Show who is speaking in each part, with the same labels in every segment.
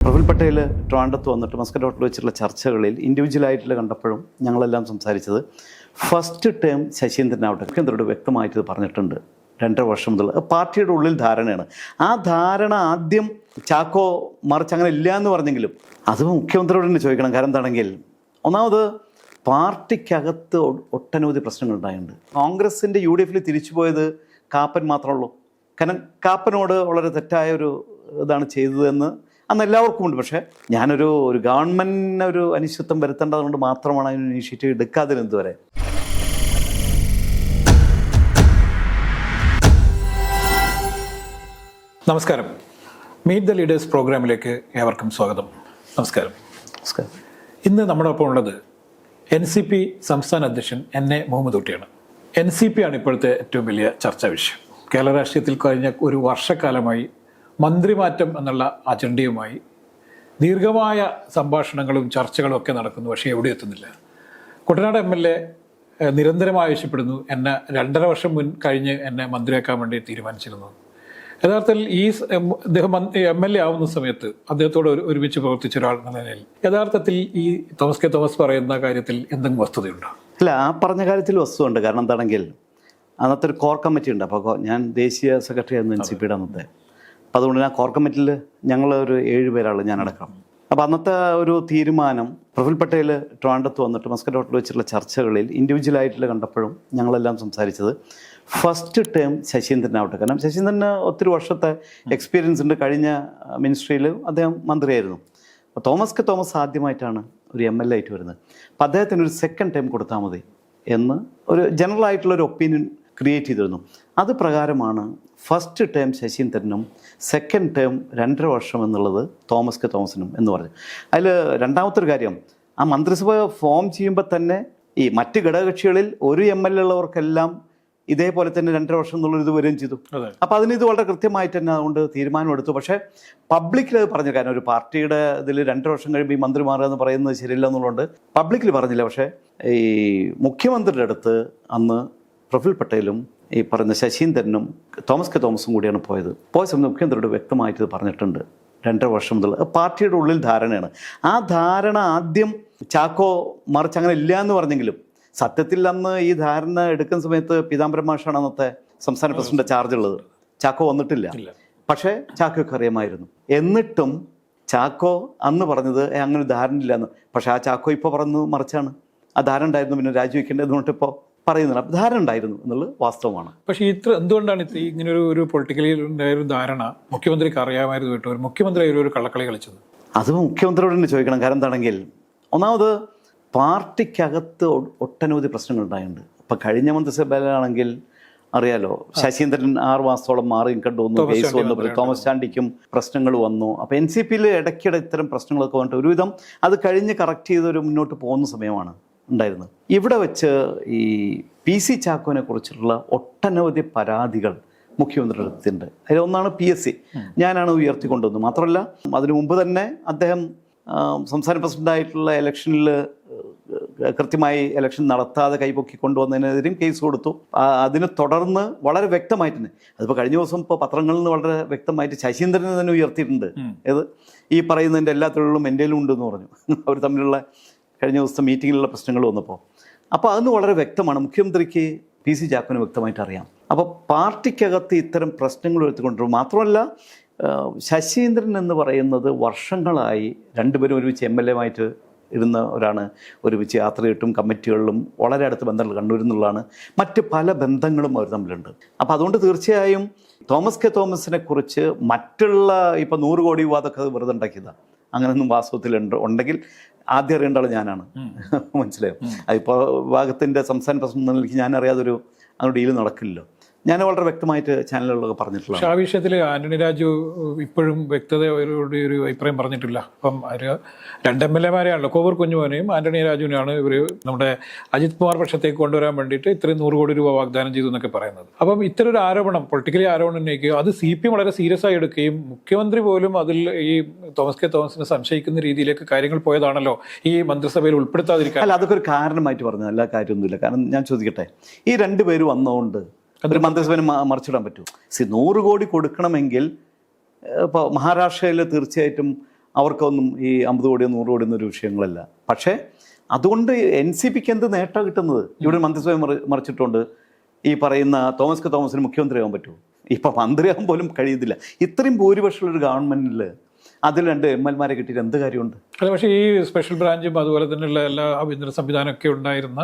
Speaker 1: പ്രഫുൽ പട്ടേൽ ട്രാൻഡത്ത് വന്നിട്ട് മസ്കറ്റ് ഹോട്ടലിൽ വെച്ചിട്ടുള്ള ചർച്ചകളിൽ ഇൻഡിവിജ്വലായിട്ടുള്ള കണ്ടപ്പോഴും ഞങ്ങളെല്ലാം സംസാരിച്ചത് ഫസ്റ്റ് ടേം ശശീന്ദ്രനാവട്ടെ മുഖ്യമന്ത്രിയോട് വ്യക്തമായിട്ട് പറഞ്ഞിട്ടുണ്ട്. രണ്ടര വർഷം മുതൽ. പാർട്ടിയുടെ ഉള്ളിൽ ധാരണയാണ്. ആ ധാരണ ആദ്യം ചാക്കോ മറിച്ച് അങ്ങനെ ഇല്ല എന്ന് പറഞ്ഞെങ്കിലും അത് മുഖ്യമന്ത്രിയോട് തന്നെ ചോദിക്കണം കാരണം എന്താണെങ്കിൽ. ഒന്നാമത് പാർട്ടിക്കകത്ത് ഒട്ടനവധി പ്രശ്നങ്ങൾ ഉണ്ടായിട്ടുണ്ട്. കോൺഗ്രസിന്റെ യു ഡി എഫിൽ തിരിച്ചുപോയത് കാപ്പൻ മാത്രമേ ഉള്ളൂ. കാരണം കാപ്പനോട് വളരെ തെറ്റായ ഒരു ഇതാണ് ചെയ്തതെന്ന് അന്ന് എല്ലാവർക്കും ഉണ്ട്. പക്ഷേ ഞാനൊരു ഒരു ഗവൺമെന്റിന് ഒരു അനിശ്ചിത്വം വരുത്തേണ്ടതുകൊണ്ട് മാത്രമാണ് അതിന് ഇനീഷ്യേറ്റീവ് എടുക്കാതിരുന്നത് വരെ
Speaker 2: നമസ്കാരം. മീറ്റ് ദ ലീഡേഴ്സ് പ്രോഗ്രാമിലേക്ക് ഏവർക്കും സ്വാഗതം. നമസ്കാരം.
Speaker 1: നമസ്കാരം.
Speaker 2: ഇന്ന് നമ്മുടെ ഒപ്പം ഉള്ളത് എൻ സി പി സംസ്ഥാന അധ്യക്ഷൻ എൻ എ മുഹമ്മദ് കുട്ടിയാണ് എൻ സി പി ആണ് ഇപ്പോഴത്തെ ഏറ്റവും വലിയ ചർച്ചാ വിഷയം. കേരള രാഷ്ട്രീയത്തിൽ കഴിഞ്ഞ ഒരു വർഷക്കാലമായി മന്ത്രിമാറ്റം എന്നുള്ള അജണ്ടയുമായി ദീർഘമായ സംഭാഷണങ്ങളും ചർച്ചകളും ഒക്കെ നടക്കുന്നു പക്ഷേ എവിടെ എത്തുന്നില്ല. കുട്ടനാട് എം എൽ എ നിരന്തരം ആവശ്യപ്പെടുന്നു. എന്നെ രണ്ടര വർഷം മുൻ കഴിഞ്ഞ് എന്നെ മന്ത്രിയാക്കാൻ വേണ്ടി തീരുമാനിച്ചിരുന്നു. യഥാർത്ഥത്തിൽ ഈ അദ്ദേഹം എം എൽ എ ആവുന്ന സമയത്ത് അദ്ദേഹത്തോട് ഒരു- ഒരുമിച്ച് പ്രവർത്തിച്ച ഒരാൾ എന്ന നിലയിൽ യഥാർത്ഥത്തിൽ ഈ തോമസ് കെ തോമസ് പറയുന്ന കാര്യത്തിൽ എന്തെങ്കിലും വസ്തുതയുണ്ടോ?
Speaker 1: അല്ല ആ പറഞ്ഞ കാര്യത്തിൽ വസ്തുണ്ട് കാരണം എന്താണെങ്കിൽ അന്നത്തെ ഒരു കോർ കമ്മിറ്റി ഉണ്ട്. അപ്പോൾ ഞാൻ ദേശീയ സെക്രട്ടറി ആയിരുന്നു എൻ സി പിയുടെ അന്നത്തെ. അതുകൊണ്ട് ഞാൻ കോർ കമ്മിറ്റിയിൽ ഞങ്ങൾ ഒരു ഏഴ് പേരാണ് ഞാനടക്കം അപ്പോൾ അന്നത്തെ ഒരു തീരുമാനം പ്രഫുൽ പട്ടേൽ ട്രിവാൻഡത്ത് വന്നിട്ട് മസ്കറ്റ് ഹോട്ടലിൽ വെച്ചിട്ടുള്ള ചർച്ചകളിൽ ഇൻഡിവിജ്വലായിട്ടുള്ള കണ്ടപ്പോഴും ഞങ്ങളെല്ലാം സംസാരിച്ചത്. ഫസ്റ്റ് ടേം ശശീന്ദ്രനാവട്ടെ കാരണം ശശീന്ദ്രന് ഒത്തിരി വർഷത്തെ എക്സ്പീരിയൻസ് ഉണ്ട്. കഴിഞ്ഞ മിനിസ്ട്രിയിൽ അദ്ദേഹം മന്ത്രിയായിരുന്നു. അപ്പോൾ തോമസ് കെ തോമസ് ആദ്യമായിട്ടാണ് ഒരു എം എൽ എ ആയിട്ട് വരുന്നത്. അപ്പോൾ അദ്ദേഹത്തിന് ഒരു സെക്കൻഡ് ടേം കൊടുത്താൽ മതി എന്ന് ഒരു ജനറൽ ആയിട്ടുള്ള ഒരു ഒപ്പീനിയൻ ക്രിയേറ്റ് ചെയ്തിരുന്നു. അത് പ്രകാരമാണ് ഫസ്റ്റ് ടേം ശശീന്ദ്രനും സെക്കൻഡ് ടേം രണ്ടര വർഷം എന്നുള്ളത് തോമസ് കെ തോമസിനും എന്ന് പറഞ്ഞു അതിൽ രണ്ടാമത്തെ ഒരു കാര്യം ആ മന്ത്രിസഭ ഫോം ചെയ്യുമ്പോൾ തന്നെ ഈ മറ്റ് ഘടകകക്ഷികളിൽ ഒരു എം എൽ എ ഉള്ളവർക്കെല്ലാം ഇതേപോലെ തന്നെ രണ്ടര വർഷം എന്നുള്ളൊരു ഇത് വരികയും ചെയ്തു. അപ്പോൾ അതിന് ഇത് വളരെ കൃത്യമായിട്ട് തന്നെ അതുകൊണ്ട് തീരുമാനമെടുത്തു പക്ഷേ പബ്ലിക്കിൽ അത് പറഞ്ഞു കാരണം ഒരു പാർട്ടിയുടെ ഇതിൽ രണ്ടര വർഷം കഴിയുമ്പോൾ ഈ മന്ത്രി മാറുക എന്ന് പറയുന്നത് ശരിയല്ല എന്നുള്ളതുകൊണ്ട് പബ്ലിക്കിൽ പറഞ്ഞില്ല. പക്ഷേ ഈ മുഖ്യമന്ത്രിയുടെ അടുത്ത് അന്ന് പ്രഫുൽ പട്ടേലും ഈ പറഞ്ഞ ശശീന്ദ്രനും തോമസ് കെ തോമസും കൂടിയാണ് പോയത്. പോയ സമയത്ത് മുഖ്യമന്ത്രിയോട് വ്യക്തമായിട്ട് ഇത് പറഞ്ഞിട്ടുണ്ട്. രണ്ടര വർഷം മുതൽ പാർട്ടിയുടെ ഉള്ളിൽ ധാരണയാണ്. ആ ധാരണ ആദ്യം ചാക്കോ മറിച്ച് അങ്ങനെ ഇല്ല എന്ന് പറഞ്ഞെങ്കിലും സത്യത്തിൽ അന്ന് ഈ ധാരണ എടുക്കുന്ന സമയത്ത് പീതാംബരം മാഷാണ് അന്നത്തെ സംസ്ഥാന പ്രസിഡന്റ് ചാർജ് ഉള്ളത്. ചാക്കോ വന്നിട്ടില്ല. പക്ഷേ ചാക്കോക്ക് അറിയാമായിരുന്നു. എന്നിട്ടും ചാക്കോ അന്ന് പറഞ്ഞത് അങ്ങനെ ധാരണ ഇല്ലെന്ന് പക്ഷേ ആ ചാക്കോ ഇപ്പോൾ പറഞ്ഞു മറിച്ചാണ്. ആ ധാരണ ഉണ്ടായിരുന്നു പിന്നെ രാജിവെക്കേണ്ടത് കൊണ്ട് പറയുന്നില്ല അപ്പം ധാരണ ഉണ്ടായിരുന്നു എന്നുള്ളത് വാസ്തവമാണ്.
Speaker 2: പക്ഷേ ഇത്ര എന്തുകൊണ്ടാണ് ഇത്ര ഇങ്ങനെ ഒരു ഒരു പൊളിറ്റിക്കലി ഉണ്ടായ ഒരു ധാരണ മുഖ്യമന്ത്രിക്ക് അറിയാമായിരുന്നു കേട്ടോ? ഒരു മുഖ്യമന്ത്രി ഒരു ഒരു കള്ളക്കളി കളിച്ചത്.
Speaker 1: അത് മുഖ്യമന്ത്രിയോട് തന്നെ ചോദിക്കണം. കാരണം എന്താണെങ്കിൽ ഒന്നാമത് പാർട്ടിക്കകത്ത് ഒട്ടനവധി പ്രശ്നങ്ങൾ ഉണ്ടായിട്ടുണ്ട്. ഇപ്പം കഴിഞ്ഞ മന്ത്രിസഭയിലാണെങ്കിൽ അറിയാലോ ശശീന്ദ്രൻ ആറ് മാസത്തോളം മാറി കണ്ടു വന്നു കേസ് വന്നു തോമസ് ചാണ്ടിക്കും പ്രശ്നങ്ങൾ വന്നു. അപ്പോൾ എൻ സി പിയിൽ ഇടയ്ക്കിടെ ഇത്തരം പ്രശ്നങ്ങളൊക്കെ വന്നിട്ട് ഒരുവിധം അത് കഴിഞ്ഞ് കറക്റ്റ് ചെയ്തൊരു മുന്നോട്ട് പോകുന്ന സമയമാണ്. ഉണ്ടായിരുന്നത് ഇവിടെ വെച്ച് ഈ പി സി ചാക്കോനെ കുറിച്ചുള്ള ഒട്ടനവധി പരാതികൾ മുഖ്യമന്ത്രിയുടെ അടുത്തുണ്ട് അതിലൊന്നാണ് പി എസ് സി. ഞാനാണ് ഉയർത്തിക്കൊണ്ടുവന്നത്. മാത്രമല്ല അതിനു മുമ്പ് തന്നെ അദ്ദേഹം സംസ്ഥാന പ്രസിഡന്റായിട്ടുള്ള ഇലക്ഷനിൽ കൃത്യമായി ഇലക്ഷൻ നടത്താതെ കൈപൊക്കി കൊണ്ടുവന്നതിനെതിരെയും കേസ് കൊടുത്തു. അതിനെ തുടർന്ന് വളരെ വ്യക്തമായിട്ട് തന്നെ അതിപ്പോൾ കഴിഞ്ഞ ദിവസം ഇപ്പോൾ പത്രങ്ങളിൽ നിന്ന് വളരെ വ്യക്തമായിട്ട് ശശീന്ദ്രനെ തന്നെ ഉയർത്തിയിട്ടുണ്ട്. ഏത്? ഈ പറയുന്നതിന്റെ എല്ലാ തൊഴിലും എന്റെയിലും ഉണ്ടെന്ന് പറഞ്ഞു. അവർ തമ്മിലുള്ള കഴിഞ്ഞ ദിവസത്തെ മീറ്റിങ്ങിലുള്ള പ്രശ്നങ്ങൾ വന്നപ്പോൾ. അപ്പോൾ അതൊന്ന് വളരെ വ്യക്തമാണ്. മുഖ്യമന്ത്രിക്ക് പി സി ചാക്കോന് വ്യക്തമായിട്ട് അറിയാം. അപ്പോൾ പാർട്ടിക്കകത്ത് ഇത്തരം പ്രശ്നങ്ങൾ എടുത്തുകൊണ്ടിരും മാത്രമല്ല ശശീന്ദ്രൻ എന്ന് പറയുന്നത് വർഷങ്ങളായി രണ്ടുപേരും ഒരുമിച്ച് എം എൽ എ ആയിട്ട് ഇരുന്ന ഒരാണ് ഒരുമിച്ച് യാത്രയിട്ടും കമ്മിറ്റികളിലും വളരെ അടുത്ത ബന്ധങ്ങൾ കണ്ണൂരിൽ നിന്നുള്ളതാണ് മറ്റ് പല ബന്ധങ്ങളും അവർ തമ്മിലുണ്ട്. അപ്പോൾ അതുകൊണ്ട് തീർച്ചയായും തോമസ് കെ തോമസിനെ കുറിച്ച് മറ്റുള്ള ഇപ്പോൾ നൂറ് കോടി വിവാദമൊക്കെ അത് വെറുതെ ഉണ്ടാക്കിയതാണ് അങ്ങനെയൊന്നും വാസ്തവത്തിൽ ഉണ്ട് ഉണ്ടെങ്കിൽ ആദ്യം അറിയേണ്ട ആൾ ഞാനാണ്. മനസ്സിലായോ? അതിപ്പോൾ വിഭാഗത്തിന്റെ സംസ്ഥാന പ്രശ്നം നിലയ്ക്ക് ഞാൻ അറിയാതൊരു അങ്ങനെ ഡീൽ നടക്കില്ലല്ലോ. ഞാൻ വളരെ വ്യക്തമായിട്ട് ചാനലുകളൊക്കെ പറഞ്ഞിട്ടുള്ള
Speaker 2: പക്ഷെ ആ വിഷയത്തിൽ ആന്റണി രാജു ഇപ്പോഴും വ്യക്തതയോടെ ഒരു അഭിപ്രായം പറഞ്ഞിട്ടില്ല. അപ്പം ഒരു രണ്ട് എം എൽ എമാരെയാണല്ലോ കോവൂർ കുഞ്ഞുമോനെയും ആന്റണി രാജുവിനെയാണ് ഇവർ നമ്മുടെ അജിത് കുമാർ പക്ഷത്തേക്ക് കൊണ്ടുവരാൻ വേണ്ടിയിട്ട് ഇത്രയും നൂറ് കോടി രൂപ വാഗ്ദാനം ചെയ്തു എന്നൊക്കെ പറയുന്നത്. അപ്പം ഇത്തരം ഒരു ആരോപണം പൊളിറ്റിക്കലി ആരോപണം ഉന്നയിക്കുകയും അത് സി പി എം വളരെ സീരിയസ് ആയി എടുക്കുകയും മുഖ്യമന്ത്രി പോലും അതിൽ ഈ തോമസ് കെ തോമസിനെ സംശയിക്കുന്ന രീതിയിലേക്ക് കാര്യങ്ങൾ പോയതാണല്ലോ ഈ മന്ത്രിസഭയിൽ ഉൾപ്പെടുത്താതിരിക്കാൻ.
Speaker 1: അല്ല അതൊക്കെ ഒരു കാരണമായിട്ട് പറഞ്ഞു എല്ലാ കാര്യമൊന്നുമില്ല. കാരണം ഞാൻ ചോദിക്കട്ടെ ഈ രണ്ട് പേര് വന്നതുകൊണ്ട് ഒരു മന്ത്രിസഭനെ മറിച്ചിടാൻ പറ്റുമോ? സി നൂറ് കോടി കൊടുക്കണമെങ്കിൽ ഇപ്പോൾ മഹാരാഷ്ട്രയിൽ തീർച്ചയായിട്ടും അവർക്കൊന്നും ഈ അമ്പത് കോടിയോ നൂറ് കോടിയോ എന്നൊരു വിഷയങ്ങളല്ല. പക്ഷേ അതുകൊണ്ട് എൻ സി പിക്ക് എന്ത് നേട്ടം കിട്ടുന്നത്? ഇവിടെ മന്ത്രിസഭ മറി- മറിച്ചിട്ടുണ്ട്. ഈ പറയുന്ന തോമസ് കെ തോമസിന് മുഖ്യമന്ത്രിയാവാൻ പറ്റുമോ? ഇപ്പം മന്ത്രിയാവാൻ പോലും കഴിയുന്നില്ല. ഇത്രയും ഭൂരിപക്ഷമുള്ള ഒരു ഗവൺമെന്റിൽ അതിൽ രണ്ട് എം എൽമാരെ കിട്ടിയിട്ട് എന്ത് കാര്യമുണ്ട്?
Speaker 2: അല്ല പക്ഷേ ഈ സ്പെഷ്യൽ ബ്രാഞ്ചും അതുപോലെ തന്നെയുള്ള എല്ലാ ആഭ്യന്തര സംവിധാനമൊക്കെ ഉണ്ടായിരുന്ന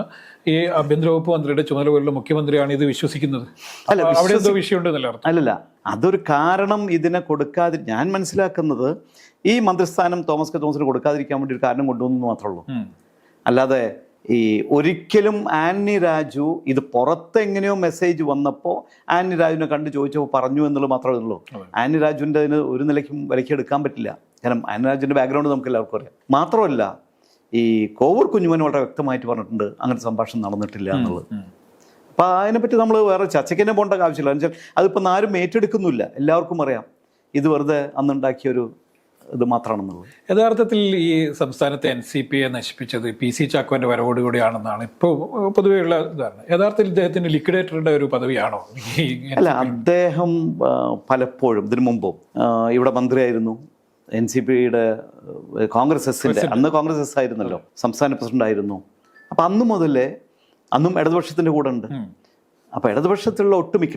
Speaker 2: ഈ ആഭ്യന്തര വകുപ്പ് മന്ത്രിയുടെ ചുമതലയുള്ള മുഖ്യമന്ത്രിയാണ് ഇത് വിശ്വസിക്കുന്നത്.
Speaker 1: അല്ല,
Speaker 2: അവിടെ എന്തോ വിഷയമുണ്ടെന്നല്ല
Speaker 1: അല്ലല്ല അതൊരു കാരണം ഇതിനെ കൊടുക്കാതി ഞാൻ മനസ്സിലാക്കുന്നത് ഈ മന്ത്രിസ്ഥാനം തോമസ് കെ തോമസിന് കൊടുക്കാതിരിക്കാൻ വേണ്ടി ഒരു കാരണം കൊണ്ടുവന്നു മാത്രമേ ഉള്ളൂ. അല്ലാതെ ഈ ഒരിക്കലും ആന്നി രാജു ഇത് പുറത്ത് എങ്ങനെയോ മെസ്സേജ് വന്നപ്പോൾ ആന്നി രാജുവിനെ കണ്ട് ചോദിച്ചപ്പോൾ പറഞ്ഞു എന്നുള്ളത് മാത്രമേ ഉള്ളൂ. ആന്നി രാജുവിന്റെ അതിന് ഒരു നിലയ്ക്കും വിലക്കിയെടുക്കാൻ പറ്റില്ല. കാരണം ആന്നി രാജുവിന്റെ ബാക്ക്ഗ്രൗണ്ട് നമുക്ക് എല്ലാവർക്കും അറിയാം. മാത്രമല്ല ഈ കോവൂർ കുഞ്ഞുമോൻ വളരെ വ്യക്തമായിട്ട് പറഞ്ഞിട്ടുണ്ട് അങ്ങനെ സംഭാഷണം നടന്നിട്ടില്ല എന്നുള്ളത്. അപ്പോൾ അതിനെപ്പറ്റി നമ്മൾ വേറെ ചർച്ചയ്ക്ക് തന്നെ പോകേണ്ട ആവശ്യമില്ല. എന്ന് വെച്ചാൽ അതിപ്പോൾ ആരും ഏറ്റെടുക്കുന്നില്ല എല്ലാവർക്കും അറിയാം. ഇത് വെറുതെ അന്നുണ്ടാക്കിയ ഒരു ഇത് മാത്രമാണെന്നുള്ളത്.
Speaker 2: യഥാർത്ഥത്തിൽ ഈ സംസ്ഥാനത്തെ എൻ സി പിയെ നശിപ്പിച്ചത് പി സി ചാക്കോന്റെ വരവോടുകൂടിയാണെന്നാണ് ഇപ്പോൾ പൊതുവെയുള്ള ഇതാണ് യഥാർത്ഥത്തിൽ ഇദ്ദേഹത്തിന് ലിക്വിഡേറ്ററുടെ ഒരു പദവിയാണോ
Speaker 1: അല്ല അദ്ദേഹം പലപ്പോഴും ഇതിനു മുമ്പും ഇവിടെ മന്ത്രിയായിരുന്നു. എൻ സി പിയുടെ കോൺഗ്രസ് എസിന്റെ അന്ന് കോൺഗ്രസ് എസ് ആയിരുന്നല്ലോ സംസ്ഥാന പ്രസിഡന്റ് ആയിരുന്നു അപ്പൊ അന്ന് മുതലേ അന്നും ഇടതുപക്ഷത്തിന്റെ കൂടെ ഉണ്ട്. അപ്പോൾ ഇടതുപക്ഷത്തിലുള്ള ഒട്ടുമിക്ക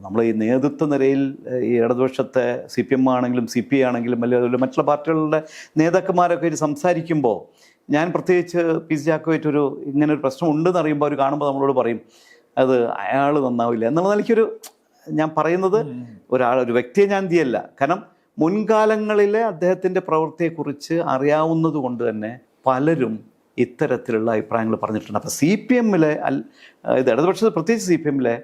Speaker 1: നമ്മൾ ഈ നേതൃത്വ നിരയിൽ ഈ ഇടതുപക്ഷത്തെ സി പി എം ആണെങ്കിലും സി പി ഐ ആണെങ്കിലും അല്ലെങ്കിൽ അതുപോലെ മറ്റുള്ള പാർട്ടികളുടെ നേതാക്കന്മാരൊക്കെ ഇത് സംസാരിക്കുമ്പോൾ ഞാൻ പ്രത്യേകിച്ച് പി സി ചാക്കോയിട്ടൊരു ഇങ്ങനെ ഒരു പ്രശ്നം ഉണ്ടെന്ന് അറിയുമ്പോൾ അവർ കാണുമ്പോൾ നമ്മളോട് പറയും അത് അയാൾ നന്നാവില്ല. എന്നുള്ള നിലയ്ക്കൊരു ഞാൻ പറയുന്നത് ഒരാൾ ഒരു വ്യക്തിയെ ഞാൻ തീയല്ല കാരണം മുൻകാലങ്ങളിലെ അദ്ദേഹത്തിന്റെ പ്രവൃത്തിയെക്കുറിച്ച് അറിയാവുന്നത് കൊണ്ട് തന്നെ പലരും ഇത്തരത്തിലുള്ള അഭിപ്രായങ്ങൾ പറഞ്ഞിട്ടുണ്ട്. അപ്പോൾ സി പി എമ്മിലെ അൽ ഇത് ഇടതുപക്ഷത്ത് പ്രത്യേകിച്ച് സി പി എമ്മിലെ